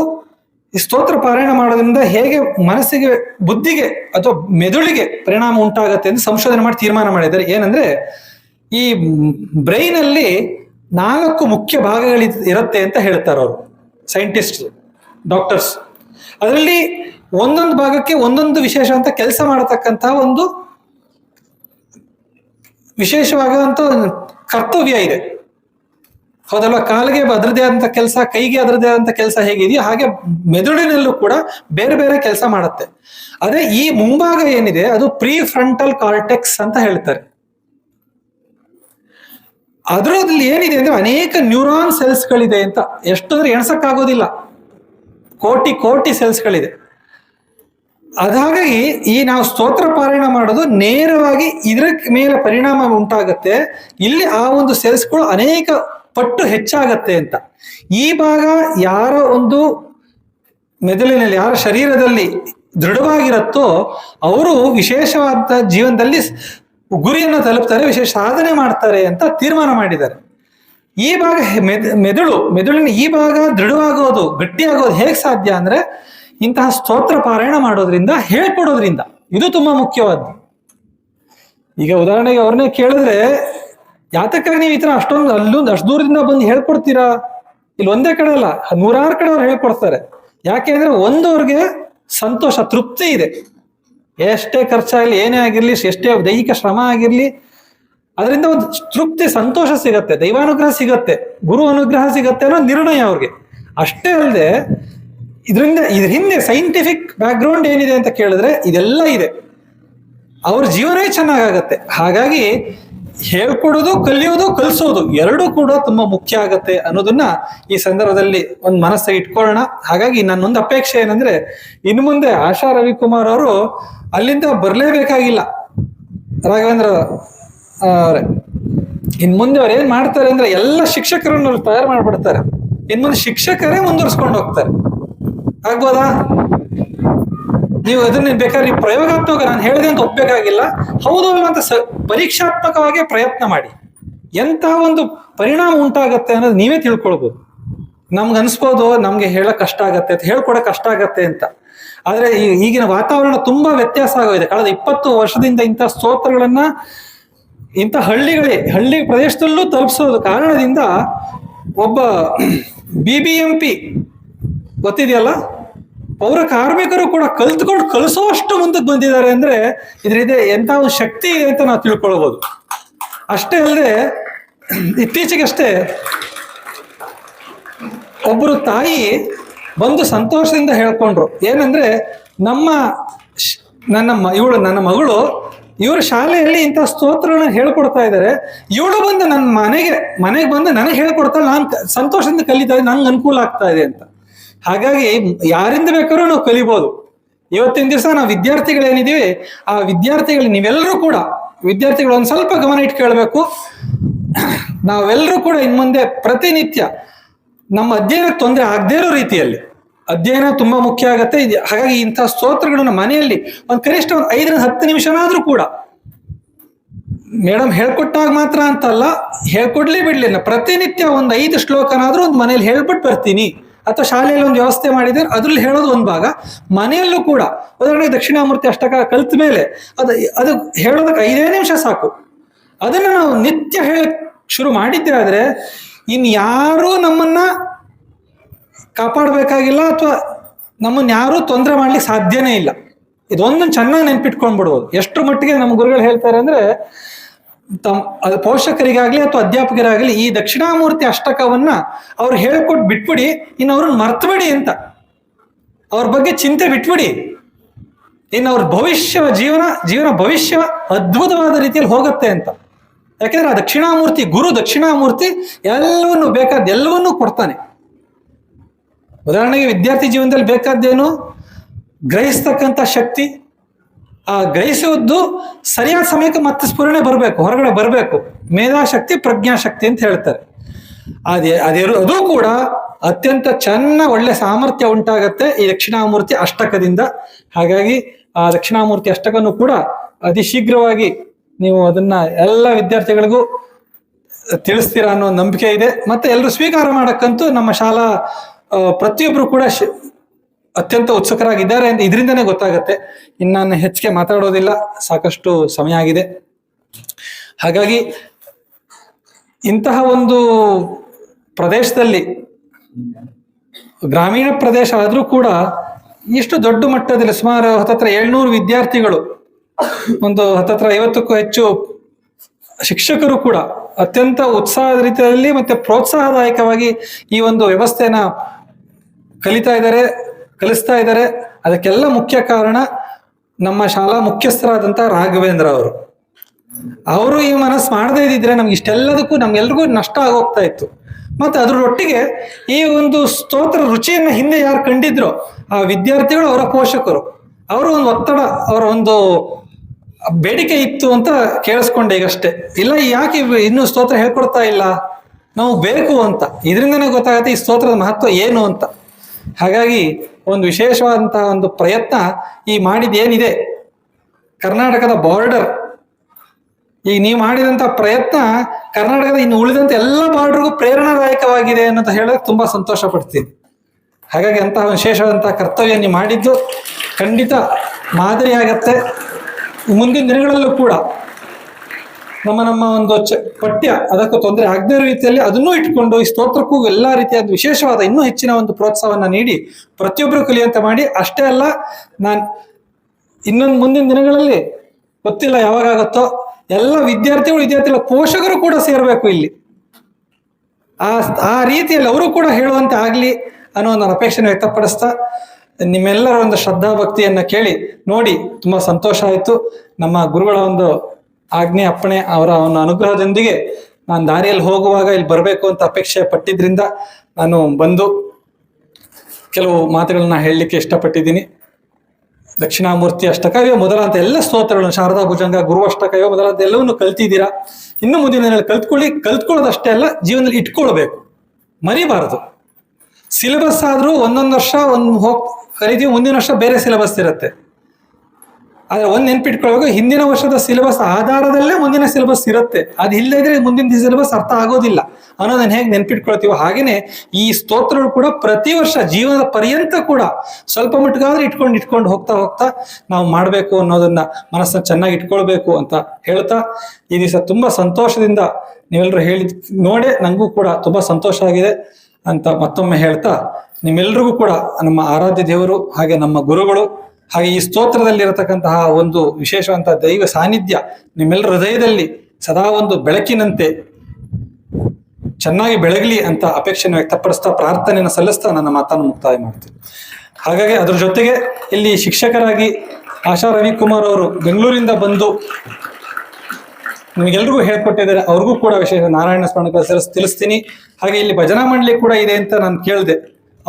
[SPEAKER 1] ಈ ಸ್ತೋತ್ರ ಪಾರಾಯಣ ಮಾಡೋದ್ರಿಂದ ಹೇಗೆ ಮನಸ್ಸಿಗೆ ಬುದ್ಧಿಗೆ ಅಥವಾ ಮೆದುಳಿಗೆ ಪರಿಣಾಮ ಉಂಟಾಗತ್ತೆ ಅಂತ ಸಂಶೋಧನೆ ಮಾಡಿ ತೀರ್ಮಾನ ಮಾಡಿದ್ದಾರೆ. ಏನಂದ್ರೆ ಈ ಬ್ರೈನ್ ಅಲ್ಲಿ ನಾಲ್ಕು ಮುಖ್ಯ ಭಾಗಗಳು ಇರುತ್ತೆ ಅಂತ ಹೇಳ್ತಾರೆ ಅವರು ಸೈಂಟಿಸ್ಟ್ ಡಾಕ್ಟರ್ಸ್. ಅದರಲ್ಲಿ ಒಂದೊಂದು ಭಾಗಕ್ಕೆ ಒಂದೊಂದು ವಿಶೇಷ ಅಂತ ಕೆಲಸ ಮಾಡತಕ್ಕಂತಹ ಒಂದು ವಿಶೇಷವಾದಂತ ಕರ್ತವ್ಯ ಇದೆ. ಹೌದಲ್ವಾ? ಕಾಲಿಗೆ ಅದರದೇ ಆದಂತ ಕೆಲಸ, ಕೈಗೆ ಅದರದೇ ಆದಂತ ಕೆಲಸ ಹೇಗಿದೆಯೋ ಹಾಗೆ ಮೆದುಳಿನಲ್ಲೂ ಕೂಡ ಬೇರೆ ಬೇರೆ ಕೆಲಸ ಮಾಡುತ್ತೆ. ಅದೇ ಈ ಮುಂಭಾಗ ಏನಿದೆ, ಅದು ಪ್ರೀ ಫ್ರಂಟಲ್ ಕಾರ್ಟೆಕ್ಸ್ ಅಂತ ಹೇಳ್ತಾರೆ. ಅದರಲ್ಲಿ ಏನಿದೆ ಅಂದ್ರೆ ಅನೇಕ ನ್ಯೂರಾನ್ ಸೆಲ್ಸ್ಗಳಿದೆ ಅಂತ. ಎಷ್ಟು ಎಣಸಕ್ಕಾಗೋದಿಲ್ಲ ಎಣ್ಸಕ್ಕಾಗೋದಿಲ್ಲ. ಕೋಟಿ ಕೋಟಿ ಸೆಲ್ಸ್ಗಳಿದೆ. ಅದಾಗಾಗಿ ಈ ನಾವು ಸ್ತೋತ್ರ ಪಾರಾಯಣ ಮಾಡೋದು ನೇರವಾಗಿ ಇದರ ಮೇಲೆ ಪರಿಣಾಮ ಉಂಟಾಗತ್ತೆ. ಇಲ್ಲಿ ಆ ಒಂದು ಸೆಲ್ಸ್ಗಳು ಅನೇಕ ಪಟ್ಟು ಹೆಚ್ಚಾಗತ್ತೆ ಅಂತ. ಈ ಭಾಗ ಯಾರ ಒಂದು ಮೆದುಳಿನಲ್ಲಿ, ಯಾರ ಶರೀರದಲ್ಲಿ ದೃಢವಾಗಿರುತ್ತೋ ಅವರು ವಿಶೇಷವಾದ ಜೀವನದಲ್ಲಿ ಗುರಿಯನ್ನು ತಲುಪ್ತಾರೆ, ವಿಶೇಷ ಸಾಧನೆ ಮಾಡ್ತಾರೆ ಅಂತ ತೀರ್ಮಾನ ಮಾಡಿದ್ದಾರೆ. ಈ ಭಾಗ ಮೆದುಳು, ಮೆದುಳಿನ ಈ ಭಾಗ ದೃಢವಾಗೋದು, ಗಟ್ಟಿಯಾಗೋದು ಹೇಗೆ ಸಾಧ್ಯ ಅಂದ್ರೆ ಇಂತಹ ಸ್ತೋತ್ರ ಪಾರಾಯಣ ಮಾಡೋದ್ರಿಂದ, ಹೇಳ್ಕೊಡೋದ್ರಿಂದ. ಇದು ತುಂಬಾ ಮುಖ್ಯವಾದ್ದು. ಈಗ ಉದಾಹರಣೆಗೆ ಅವ್ರನ್ನೇ ಕೇಳಿದ್ರೆ, ಯಾತಕ್ಕಾಗಿ ನೀವು ಈ ತರ ಅಷ್ಟೊಂದು ಅಲ್ಲೊಂದು ಅಷ್ಟು ದೂರದಿಂದ ಬಂದು ಹೇಳ್ಕೊಡ್ತೀರಾ? ಇಲ್ಲಿ ಒಂದೇ ಕಡೆ ಅಲ್ಲ, ನೂರಾರು ಕಡೆ ಅವ್ರು ಹೇಳ್ಕೊಡ್ತಾರೆ. ಯಾಕೆ ಅಂದ್ರೆ ಒಂದವ್ರಿಗೆ ಸಂತೋಷ, ತೃಪ್ತಿ ಇದೆ. ಎಷ್ಟೇ ಖರ್ಚಾಗಲಿ, ಏನೇ ಆಗಿರ್ಲಿ, ಎಷ್ಟೇ ದೈಹಿಕ ಶ್ರಮ ಆಗಿರ್ಲಿ, ಅದರಿಂದ ಒಂದು ತೃಪ್ತಿ, ಸಂತೋಷ ಸಿಗತ್ತೆ, ದೈವಾನುಗ್ರಹ ಸಿಗತ್ತೆ, ಗುರು ಅನುಗ್ರಹ ಸಿಗತ್ತೆ ಅನ್ನೋ ನಿರ್ಣಯ ಅವ್ರಿಗೆ. ಅಷ್ಟೇ ಅಲ್ಲದೆ ಇದರಿಂದ ಇದ್ರ ಹಿಂದೆ ಸೈಂಟಿಫಿಕ್ ಬ್ಯಾಕ್ಗ್ರೌಂಡ್ ಏನಿದೆ ಅಂತ ಕೇಳಿದ್ರೆ ಇದೆಲ್ಲ ಇದೆ. ಅವ್ರ ಜೀವನವೇ ಚೆನ್ನಾಗಾಗತ್ತೆ. ಹಾಗಾಗಿ ಹೇಳ್ಕೊಡೋದು, ಕಲಿಯೋದು, ಕಲಿಸೋದು ಎರಡೂ ಕೂಡ ತುಂಬಾ ಮುಖ್ಯ ಆಗತ್ತೆ ಅನ್ನೋದನ್ನ ಈ ಸಂದರ್ಭದಲ್ಲಿ ಒಂದು ಮನಸ್ಸಿಗೆ ಇಟ್ಕೊಳ್ಳೋಣ. ಹಾಗಾಗಿ ನನ್ನೊಂದು ಅಪೇಕ್ಷೆ ಏನಂದ್ರೆ, ಇನ್ನು ಮುಂದೆ ಆಶಾ ರವಿಕುಮಾರ್ ಅವರು ಅಲ್ಲಿಂದ ಬರಲೇಬೇಕಾಗಿಲ್ಲ. ರಾಘವೇಂದ್ರ ಅವರೇ, ಇನ್ ಮುಂದೆ ಅವ್ರು ಏನ್ ಮಾಡ್ತಾರೆ ಅಂದ್ರೆ ಎಲ್ಲ ಶಿಕ್ಷಕರನ್ನ ತಯಾರು ಮಾಡ್ಬಿಡ್ತಾರೆ. ಇನ್ ಮುಂದೆ ಶಿಕ್ಷಕರೇ ಮುಂದುವರ್ಸ್ಕೊಂಡು ಹೋಗ್ತಾರೆ. ಆಗ್ಬೋದಾ? ನೀವು ಅದನ್ನ ಬೇಕಾದ್ರೆ ಪ್ರಯೋಗಾತ್ಮಕ ನಾನು ಹೇಳಿದೆ ಅಂತ ಒಪ್ಪಬೇಕಾಗಿಲ್ಲ ಹೌದು ಅಂತ ಸ, ಪರೀಕ್ಷಾತ್ಮಕವಾಗಿ ಪ್ರಯತ್ನ ಮಾಡಿ. ಎಂತ ಒಂದು ಪರಿಣಾಮ ಉಂಟಾಗತ್ತೆ ಅನ್ನೋದು ನೀವೇ ತಿಳ್ಕೊಳ್ಬೋದು. ನಮ್ಗೆ ಅನ್ಸ್ಬೋದು, ನಮ್ಗೆ ಹೇಳಕ್ ಕಷ್ಟ ಆಗತ್ತೆ ಅಂತ, ಹೇಳ್ಕೊಡಕ್ ಕಷ್ಟ ಆಗತ್ತೆ ಅಂತ. ಆದ್ರೆ ಈಗಿನ ವಾತಾವರಣ ತುಂಬಾ ವ್ಯತ್ಯಾಸ ಆಗೋಗಿದೆ. ಕಳೆದ ಇಪ್ಪತ್ತು ವರ್ಷದಿಂದ ಇಂಥ ಸ್ತೋತ್ರಗಳನ್ನ, ಇಂಥ ಹಳ್ಳಿಗಳೇ, ಹಳ್ಳಿ ಪ್ರದೇಶದಲ್ಲೂ ತಲುಪಿಸೋದು ಕಾರಣದಿಂದ ಒಬ್ಬ ಬಿ ಬಿ ಎಂ ಗೊತ್ತಿದೆಯಲ್ಲ? ಪೌರ ಕಾರ್ಮಿಕರು ಕೂಡ ಕಲ್ತ್ಕೊಂಡು ಕಲಿಸೋಷ್ಟು ಮುಂದಕ್ಕೆ ಬಂದಿದ್ದಾರೆ ಅಂದ್ರೆ ಇದರಿದೆ ಎಂತ ಒಂದು ಶಕ್ತಿ ಅಂತ ನಾವು ತಿಳ್ಕೊಳ್ಬೋದು. ಅಷ್ಟೇ ಅಲ್ಲದೆ ಇತ್ತೀಚೆಗಷ್ಟೇ ಒಬ್ಬರು ತಾಯಿ ಬಂದು ಸಂತೋಷದಿಂದ ಹೇಳ್ಕೊಂಡ್ರು. ಏನಂದ್ರೆ ನಮ್ಮ ನನ್ನ ಇವಳು ನನ್ನ ಮಗಳು ಇವರು ಶಾಲೆಯಲ್ಲಿ ಇಂಥ ಸ್ತೋತ್ರಗಳನ್ನ ಹೇಳ್ಕೊಡ್ತಾ ಇದ್ದಾರೆ ಇವಳು ಬಂದು ನನ್ನ ಮನೆಗೆ ಮನೆಗೆ ಬಂದು ನನಗೆ ಹೇಳ್ಕೊಡ್ತಾಳೆ, ನಾನು ಸಂತೋಷದಿಂದ ಕಲಿತಾ ಇದ್ದೆ ನಂಗೆ ಅನುಕೂಲ ಆಗ್ತಾ ಇದೆ ಅಂತ. ಹಾಗಾಗಿ ಯಾರಿಂದ ಬೇಕಾದ್ರೂ ನಾವು ಕಲಿಬೋದು. ಇವತ್ತಿನ ದಿವಸ ನಾವು ವಿದ್ಯಾರ್ಥಿಗಳೇನಿದೀವಿ ಆ ವಿದ್ಯಾರ್ಥಿಗಳು ನೀವೆಲ್ಲರೂ ಕೂಡ, ವಿದ್ಯಾರ್ಥಿಗಳು ಒಂದು ಸ್ವಲ್ಪ ಗಮನ ಇಟ್ಟು ಕೇಳಬೇಕು. ನಾವೆಲ್ಲರೂ ಕೂಡ ಇನ್ ಮುಂದೆ ಪ್ರತಿನಿತ್ಯ ನಮ್ಮ ಅಧ್ಯಯನಕ್ಕೆ ತೊಂದರೆ ಆಗದೇ ಇರೋ ರೀತಿಯಲ್ಲಿ, ಅಧ್ಯಯನ ತುಂಬಾ ಮುಖ್ಯ ಆಗತ್ತೆ. ಹಾಗಾಗಿ ಇಂತಹ ಸ್ತೋತ್ರಗಳನ್ನ ಮನೆಯಲ್ಲಿ ಒಂದು ಕನಿಷ್ಠ ಒಂದು ಐದರಿಂದ ಹತ್ತು ನಿಮಿಷನಾದ್ರೂ ಕೂಡ ಮೇಡಮ್ ಹೇಳ್ಕೊಟ್ಟಾಗ ಮಾತ್ರ ಅಂತಲ್ಲ, ಹೇಳ್ಕೊಡ್ಲೇ ಬಿಡ್ಲಿ ಪ್ರತಿನಿತ್ಯ ಒಂದು ಐದು ಶ್ಲೋಕನಾದ್ರೂ ಒಂದು ಮನೇಲಿ ಹೇಳ್ಬಿಟ್ಟು ಬರ್ತೀನಿ. ಅಥವಾ ಶಾಲೆಯಲ್ಲಿ ಒಂದು ವ್ಯವಸ್ಥೆ ಮಾಡಿದ್ರೆ ಅದ್ರಲ್ಲಿ ಹೇಳೋದು ಒಂದು ಭಾಗ. ಮನೆಯಲ್ಲೂ ಕೂಡ, ಉದಾಹರಣೆಗೆ ದಕ್ಷಿಣಾಮೂರ್ತಿ ಅಷ್ಟಕ ಕಲ್ತ ಮೇಲೆ ಅದು ಅದು ಹೇಳೋದಕ್ಕೆ ಐದೇ ನಿಮಿಷ ಸಾಕು. ಅದನ್ನ ನಾವು ನಿತ್ಯ ಹೇಳ ಶುರು ಮಾಡಿದ್ದೆ ಆದ್ರೆ, ಇನ್ ಯಾರೂ ನಮ್ಮನ್ನ ಕಾಪಾಡಬೇಕಾಗಿಲ್ಲ ಅಥವಾ ನಮ್ಮನ್ನ ಯಾರೂ ತೊಂದರೆ ಮಾಡ್ಲಿಕ್ಕೆ ಸಾಧ್ಯನೇ ಇಲ್ಲ. ಇದೊಂದನ್ನು ಚೆನ್ನಾಗಿ ನೆನ್ಪಿಟ್ಕೊಂಡ್ಬಿಡ್ಬೋದು. ಎಷ್ಟು ಮಟ್ಟಿಗೆ ನಮ್ಮ ಗುರುಗಳು ಹೇಳ್ತಾರೆ ಅಂದ್ರೆ ತಮ್ ಅದು ಪೋಷಕರಿಗಾಗ್ಲಿ ಅಥವಾ ಅಧ್ಯಾಪಕರಾಗಲಿ ಈ ದಕ್ಷಿಣಾಮೂರ್ತಿ ಅಷ್ಟಕವನ್ನ ಅವ್ರು ಹೇಳ್ಕೊಟ್ಟು ಬಿಟ್ಬಿಡಿ, ಇನ್ನು ಅವ್ರನ್ನ ಮರ್ತಬೇಡಿ ಅಂತ. ಅವ್ರ ಬಗ್ಗೆ ಚಿಂತೆ ಬಿಟ್ಬಿಡಿ. ಇನ್ನು ಅವ್ರ ಭವಿಷ್ಯ ಜೀವನ ಜೀವನ ಭವಿಷ್ಯ ಅದ್ಭುತವಾದ ರೀತಿಯಲ್ಲಿ ಹೋಗುತ್ತೆ ಅಂತ. ಯಾಕೆಂದ್ರೆ ಆ ದಕ್ಷಿಣಾಮೂರ್ತಿ ಗುರು ದಕ್ಷಿಣಾಮೂರ್ತಿ ಎಲ್ಲವನ್ನು ಬೇಕಾದ ಎಲ್ಲವನ್ನೂ ಕೊಡ್ತಾನೆ. ಉದಾಹರಣೆಗೆ ವಿದ್ಯಾರ್ಥಿ ಜೀವನದಲ್ಲಿ ಬೇಕಾದ್ದೇನು? ಗ್ರಹಿಸ್ತಕ್ಕಂಥ ಶಕ್ತಿ ಆ ಗ್ರಹಿಸೋದು ಸರಿಯಾದ ಸಮಯಕ್ಕೆ ಮತ್ತೆ ಸ್ಫುರಣೆ ಬರಬೇಕು, ಹೊರಗಡೆ ಬರಬೇಕು. ಮೇಧಾಶಕ್ತಿ, ಪ್ರಜ್ಞಾಶಕ್ತಿ ಅಂತ ಹೇಳ್ತಾರೆ. ಅದೇ ಅದೇ ಅದು ಕೂಡ ಅತ್ಯಂತ ಚೆನ್ನ ಒಳ್ಳೆ ಸಾಮರ್ಥ್ಯ ಉಂಟಾಗತ್ತೆ ಈ ದಕ್ಷಿಣಾಮೂರ್ತಿ ಅಷ್ಟಕದಿಂದ. ಹಾಗಾಗಿ ಆ ದಕ್ಷಿಣಾಮೂರ್ತಿ ಅಷ್ಟಕನ್ನು ಕೂಡ ಅತಿ ಶೀಘ್ರವಾಗಿ ನೀವು ಅದನ್ನ ಎಲ್ಲ ವಿದ್ಯಾರ್ಥಿಗಳಿಗೂ ತಿಳಿಸ್ತೀರಾ ಅನ್ನೋ ನಂಬಿಕೆ ಇದೆ. ಮತ್ತೆ ಎಲ್ಲರೂ ಸ್ವೀಕಾರ ಮಾಡಕ್ಕಂತೂ ನಮ್ಮ ಶಾಲಾ ಪ್ರತಿಯೊಬ್ಬರೂ ಕೂಡ ಅತ್ಯಂತ ಉತ್ಸುಕರಾಗಿದ್ದಾರೆ ಅಂತ ಇದರಿಂದನೇ ಗೊತ್ತಾಗತ್ತೆ. ಇನ್ನು ನಾನು ಹೆಚ್ಚಿಗೆ ಮಾತಾಡೋದಿಲ್ಲ, ಸಾಕಷ್ಟು ಸಮಯ ಆಗಿದೆ. ಹಾಗಾಗಿ ಇಂತಹ ಒಂದು ಪ್ರದೇಶದಲ್ಲಿ, ಗ್ರಾಮೀಣ ಪ್ರದೇಶ ಆದರೂ ಕೂಡ ಇಷ್ಟು ದೊಡ್ಡ ಮಟ್ಟದಲ್ಲಿ ಸುಮಾರು ಹತ್ತತ್ರ ಏಳ್ನೂರು ವಿದ್ಯಾರ್ಥಿಗಳು, ಒಂದು ಹತ್ತತ್ರ ಐವತ್ತಕ್ಕೂ ಹೆಚ್ಚು ಶಿಕ್ಷಕರು ಕೂಡ ಅತ್ಯಂತ ಉತ್ಸಾಹದ ರೀತಿಯಲ್ಲಿ ಮತ್ತೆ ಪ್ರೋತ್ಸಾಹದಾಯಕವಾಗಿ ಈ ಒಂದು ವ್ಯವಸ್ಥೆನ ಕಲಿತಾ ಇದ್ದಾರೆ. ಕಲಿಸ್ತಾ ಇದ್ದಾರೆ ಅದಕ್ಕೆಲ್ಲ ಮುಖ್ಯ ಕಾರಣ ನಮ್ಮ ಶಾಲಾ ಮುಖ್ಯಸ್ಥರಾದಂತಹ ರಾಘವೇಂದ್ರ ಅವರು. ಅವರು ಈ ಮನಸ್ಸು ಮಾಡದೇ ಇದ್ದಿದ್ರೆ ನಮ್ಗೆ ಇಷ್ಟೆಲ್ಲದಕ್ಕೂ ನಮ್ಗೆಲ್ರಿಗೂ ನಷ್ಟ ಆಗೋಗ್ತಾ ಇತ್ತು. ಮತ್ತೆ ಅದರೊಟ್ಟಿಗೆ ಈ ಒಂದು ಸ್ತೋತ್ರ ರುಚಿಯನ್ನ ಹಿಂದೆ ಯಾರು ಕಂಡಿದ್ರು ಆ ವಿದ್ಯಾರ್ಥಿಗಳು ಅವರ ಪೋಷಕರು, ಅವರ ಒಂದು ಒತ್ತಡ, ಅವರ ಒಂದು ಬೇಡಿಕೆ ಇತ್ತು ಅಂತ ಕೇಳಿಸ್ಕೊಂಡೆ ಈಗಷ್ಟೇ. ಇಲ್ಲ, ಯಾಕೆ ಇನ್ನೂ ಸ್ತೋತ್ರ ಹೇಳ್ಕೊಡ್ತಾ ಇಲ್ಲ? ನಾವು ಬೇಕು ಅಂತ. ಇದರಿಂದನೇ ಗೊತ್ತಾಗುತ್ತೆ ಈ ಸ್ತೋತ್ರದ ಮಹತ್ವ ಏನು ಅಂತ. ಹಾಗಾಗಿ ಒಂದು ವಿಶೇಷವಾದಂತಹ ಒಂದು ಪ್ರಯತ್ನ ಈ ಮಾಡಿದ ಏನಿದೆ ಕರ್ನಾಟಕದ ಬಾರ್ಡರ್ ಈ ನೀವು ಮಾಡಿದಂತ ಪ್ರಯತ್ನ ಕರ್ನಾಟಕದ ಇನ್ನು ಉಳಿದಂತ ಎಲ್ಲ ಬಾರ್ಡರ್ಗೂ ಪ್ರೇರಣಾದಾಯಕವಾಗಿದೆ ಅನ್ನೋದು ಹೇಳೋಕೆ ತುಂಬಾ ಸಂತೋಷ ಪಡ್ತೀನಿ. ಹಾಗಾಗಿ ಅಂತಹ ವಿಶೇಷವಾದಂತಹ ಕರ್ತವ್ಯ ನೀವು ಮಾಡಿದ್ದು ಖಂಡಿತ ಮಾದರಿಯಾಗತ್ತೆ. ಮುಂದಿನ ದಿನಗಳಲ್ಲೂ ಕೂಡ ನಮ್ಮ ನಮ್ಮ ಒಂದು ಪಠ್ಯ, ಅದಕ್ಕೂ ತೊಂದರೆ ಆಗದೇ ರೀತಿಯಲ್ಲಿ ಅದನ್ನೂ ಇಟ್ಕೊಂಡು ಈ ಸ್ತೋತ್ರಕ್ಕೂ ಎಲ್ಲಾ ರೀತಿಯಾದ ವಿಶೇಷವಾದ ಇನ್ನೂ ಹೆಚ್ಚಿನ ಒಂದು ಪ್ರೋತ್ಸಾಹವನ್ನು ನೀಡಿ ಪ್ರತಿಯೊಬ್ಬರು ಕಲಿಯಂತೆ ಮಾಡಿ, ಅಷ್ಟೇ ಅಲ್ಲ ನಾನು ಇನ್ನೊಂದು ಮುಂದಿನ ದಿನಗಳಲ್ಲಿ ಗೊತ್ತಿಲ್ಲ ಯಾವಾಗತ್ತೋ ಎಲ್ಲ ವಿದ್ಯಾರ್ಥಿಗಳು, ವಿದ್ಯಾರ್ಥಿಗಳ ಪೋಷಕರು ಕೂಡ ಸೇರಬೇಕು ಇಲ್ಲಿ. ಆ ಆ ರೀತಿಯಲ್ಲಿ ಅವರು ಕೂಡ ಹೇಳುವಂತೆ ಆಗಲಿ ಅನ್ನೋ ನನ್ನ ಅಪೇಕ್ಷೆನ ವ್ಯಕ್ತಪಡಿಸ್ತಾ, ನಿಮ್ಮೆಲ್ಲರ ಒಂದು ಶ್ರದ್ಧಾ ಭಕ್ತಿಯನ್ನ ಕೇಳಿ ನೋಡಿ, ತುಂಬಾ ಸಂತೋಷ ಆಯಿತು. ನಮ್ಮ ಗುರುಗಳ ಒಂದು ಆಜ್ಞೆ ಅಪ್ಪಣೆ ಅವರ ಅವನ ಅನುಗ್ರಹದೊಂದಿಗೆ ನಾನು ದಾರಿಯಲ್ಲಿ ಹೋಗುವಾಗ ಇಲ್ಲಿ ಬರಬೇಕು ಅಂತ ಅಪೇಕ್ಷೆ ಪಟ್ಟಿದ್ರಿಂದ ನಾನು ಬಂದು ಕೆಲವು ಮಾತುಗಳನ್ನ ಹೇಳಲಿಕ್ಕೆ ಇಷ್ಟಪಟ್ಟಿದ್ದೀನಿ. ದಕ್ಷಿಣಾಮೂರ್ತಿ ಅಷ್ಟಕವೇ ಮೊದಲಾದ ಎಲ್ಲ ಸ್ತೋತ್ರಗಳನ್ನು, ಶಾರದಾ ಭುಜಂಗ, ಗುರು ಅಷ್ಟಕವೇ ಮೊದಲಾದ ಎಲ್ಲವನ್ನು ಕಲ್ತಿದ್ದೀರಾ? ಇನ್ನು ಮುಂದಿನ ದಿನಗಳಲ್ಲಿ ಕಲ್ತ್ಕೊಳ್ಳಿ, ಕಲ್ತ್ಕೊಳ್ಳೋದಷ್ಟೇ ಅಲ್ಲ, ಜೀವನದಲ್ಲಿ ಇಟ್ಕೊಳ್ಬೇಕು. ಮರಿಬಾರದು. ಸಿಲೆಬಸ್ ಆದರೂ ಒಂದೊಂದು ವರ್ಷ, ಒಂದು ಹೋಗ್ ಕಲಿತೀವಿ ಮುಂದಿನ ವರ್ಷ ಬೇರೆ ಸಿಲೆಬಸ್ ಇರುತ್ತೆ. ಆದ್ರೆ ಒಂದ್ ನೆನ್ಪಿಟ್ಕೊಳ್ಬೇಕು, ಹಿಂದಿನ ವರ್ಷದ ಸಿಲೆಬಸ್ ಆಧಾರದಲ್ಲೇ ಮುಂದಿನ ಸಿಲೆಬಸ್ ಇರುತ್ತೆ. ಅದು ಇಲ್ಲದಿದ್ರೆ ಮುಂದಿನ ಸಿಲೆಬಸ್ ಅರ್ಥ ಆಗೋದಿಲ್ಲ. ಅನ್ನೋದನ್ನ ಹೇಗೆ ನೆನ್ಪಿಟ್ಕೊಳ್ತೀವೋ ಹಾಗೇನೆ, ಈ ಸ್ತೋತ್ರಗಳು ಕೂಡ ಪ್ರತಿ ವರ್ಷ ಜೀವನದ ಪರ್ಯಂತ ಕೂಡ ಸ್ವಲ್ಪ ಮಟ್ಟಿಗಾದ್ರೂ ಇಟ್ಕೊಂಡು ಇಟ್ಕೊಂಡು ಹೋಗ್ತಾ ಹೋಗ್ತಾ ನಾವು ಮಾಡಬೇಕು ಅನ್ನೋದನ್ನ ಮನಸ್ಸನ್ನ ಚೆನ್ನಾಗಿ ಇಟ್ಕೊಳ್ಬೇಕು ಅಂತ ಹೇಳ್ತಾ ಈ ದಿವಸ ತುಂಬಾ ಸಂತೋಷದಿಂದ ನೀವೆಲ್ಲರೂ ಹೇಳಿ ನೋಡೇ ನಂಗೂ ಕೂಡ ತುಂಬಾ ಸಂತೋಷ ಆಗಿದೆ ಅಂತ ಮತ್ತೊಮ್ಮೆ ಹೇಳ್ತಾ, ನಿಮ್ಮೆಲ್ರಿಗೂ ಕೂಡ ನಮ್ಮ ಆರಾಧ್ಯ ದೇವರು ಹಾಗೆ ನಮ್ಮ ಗುರುಗಳು ಹಾಗೆ ಈ ಸ್ತೋತ್ರದಲ್ಲಿರತಕ್ಕಂತಹ ಒಂದು ವಿಶೇಷವಂತಹ ದೈವ ಸಾನ್ನಿಧ್ಯ ನಿಮ್ಮೆಲ್ಲರ ಹೃದಯದಲ್ಲಿ ಸದಾ ಒಂದು ಬೆಳಕಿನಂತೆ ಚೆನ್ನಾಗಿ ಬೆಳಗಲಿ ಅಂತ ಅಪೇಕ್ಷೆಯನ್ನು ವ್ಯಕ್ತಪಡಿಸ್ತಾ ಪ್ರಾರ್ಥನೆಯನ್ನು ಸಲ್ಲಿಸ್ತಾ ನನ್ನ ಮಾತನ್ನು ಮುಕ್ತಾಯ ಮಾಡ್ತೀನಿ. ಹಾಗಾಗಿ ಅದ್ರ ಜೊತೆಗೆ ಇಲ್ಲಿ ಶಿಕ್ಷಕರಾಗಿ ಆಶಾ ರವಿಕುಮಾರ್ ಅವರು ಬೆಂಗಳೂರಿಂದ ಬಂದು ನಿಮಗೆಲ್ರಿಗೂ ಹೇಳ್ಕೊಟ್ಟಿದ್ದಾರೆ. ಅವ್ರಿಗೂ ಕೂಡ ವಿಶೇಷ ನಾರಾಯಣ ಸ್ಮರಣ ತಿಳಿಸ್ತೀನಿ. ಹಾಗೆ ಇಲ್ಲಿ ಭಜನಾ ಮಂಡಳಿ ಕೂಡ ಇದೆ ಅಂತ ನಾನು ಕೇಳಿದೆ.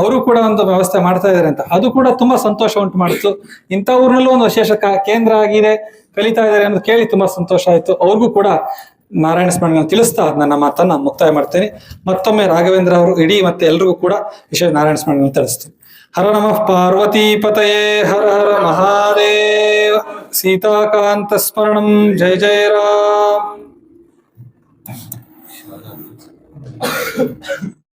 [SPEAKER 1] ಅವರು ಕೂಡ ಒಂದು ವ್ಯವಸ್ಥೆ ಮಾಡ್ತಾ ಇದ್ದಾರೆ ಅಂತ. ಅದು ಕೂಡ ತುಂಬಾ ಸಂತೋಷ ಉಂಟು ಮಾಡಿತು ಇಂಥ ಊರಿನಲ್ಲೂ ಒಂದು ವಿಶೇಷ ಕೇಂದ್ರ ಆಗಿದೆ, ಕಲಿತಾ ಇದ್ದಾರೆ ಅನ್ನೋದು ಕೇಳಿ ತುಂಬಾ ಸಂತೋಷ ಆಯ್ತು. ಅವ್ರಿಗೂ ಕೂಡ ನಾರಾಯಣ ಸ್ಮರಣೆ ತಿಳಿಸ್ತಾ ನನ್ನ ಮಾತನ್ನ ಮುಕ್ತಾಯ ಮಾಡ್ತೇನೆ. ಮತ್ತೊಮ್ಮೆ ರಾಘವೇಂದ್ರ ಅವರು ಇಡೀ ಮತ್ತೆ ಎಲ್ರಿಗೂ ಕೂಡ ವಿಶೇಷ ನಾರಾಯಣ ಸ್ಮರಣೆ ತಿಳಿಸ್ತೀನಿ. ಹರ ನಮಃ ಪಾರ್ವತಿ ಪತಯೇ, ಹರ ಹರ ಮಹಾದೇವ. ಸೀತಾಕಾಂತ ಸ್ಮರಣಂ, ಜಯ ಜಯ ರಾಮ್.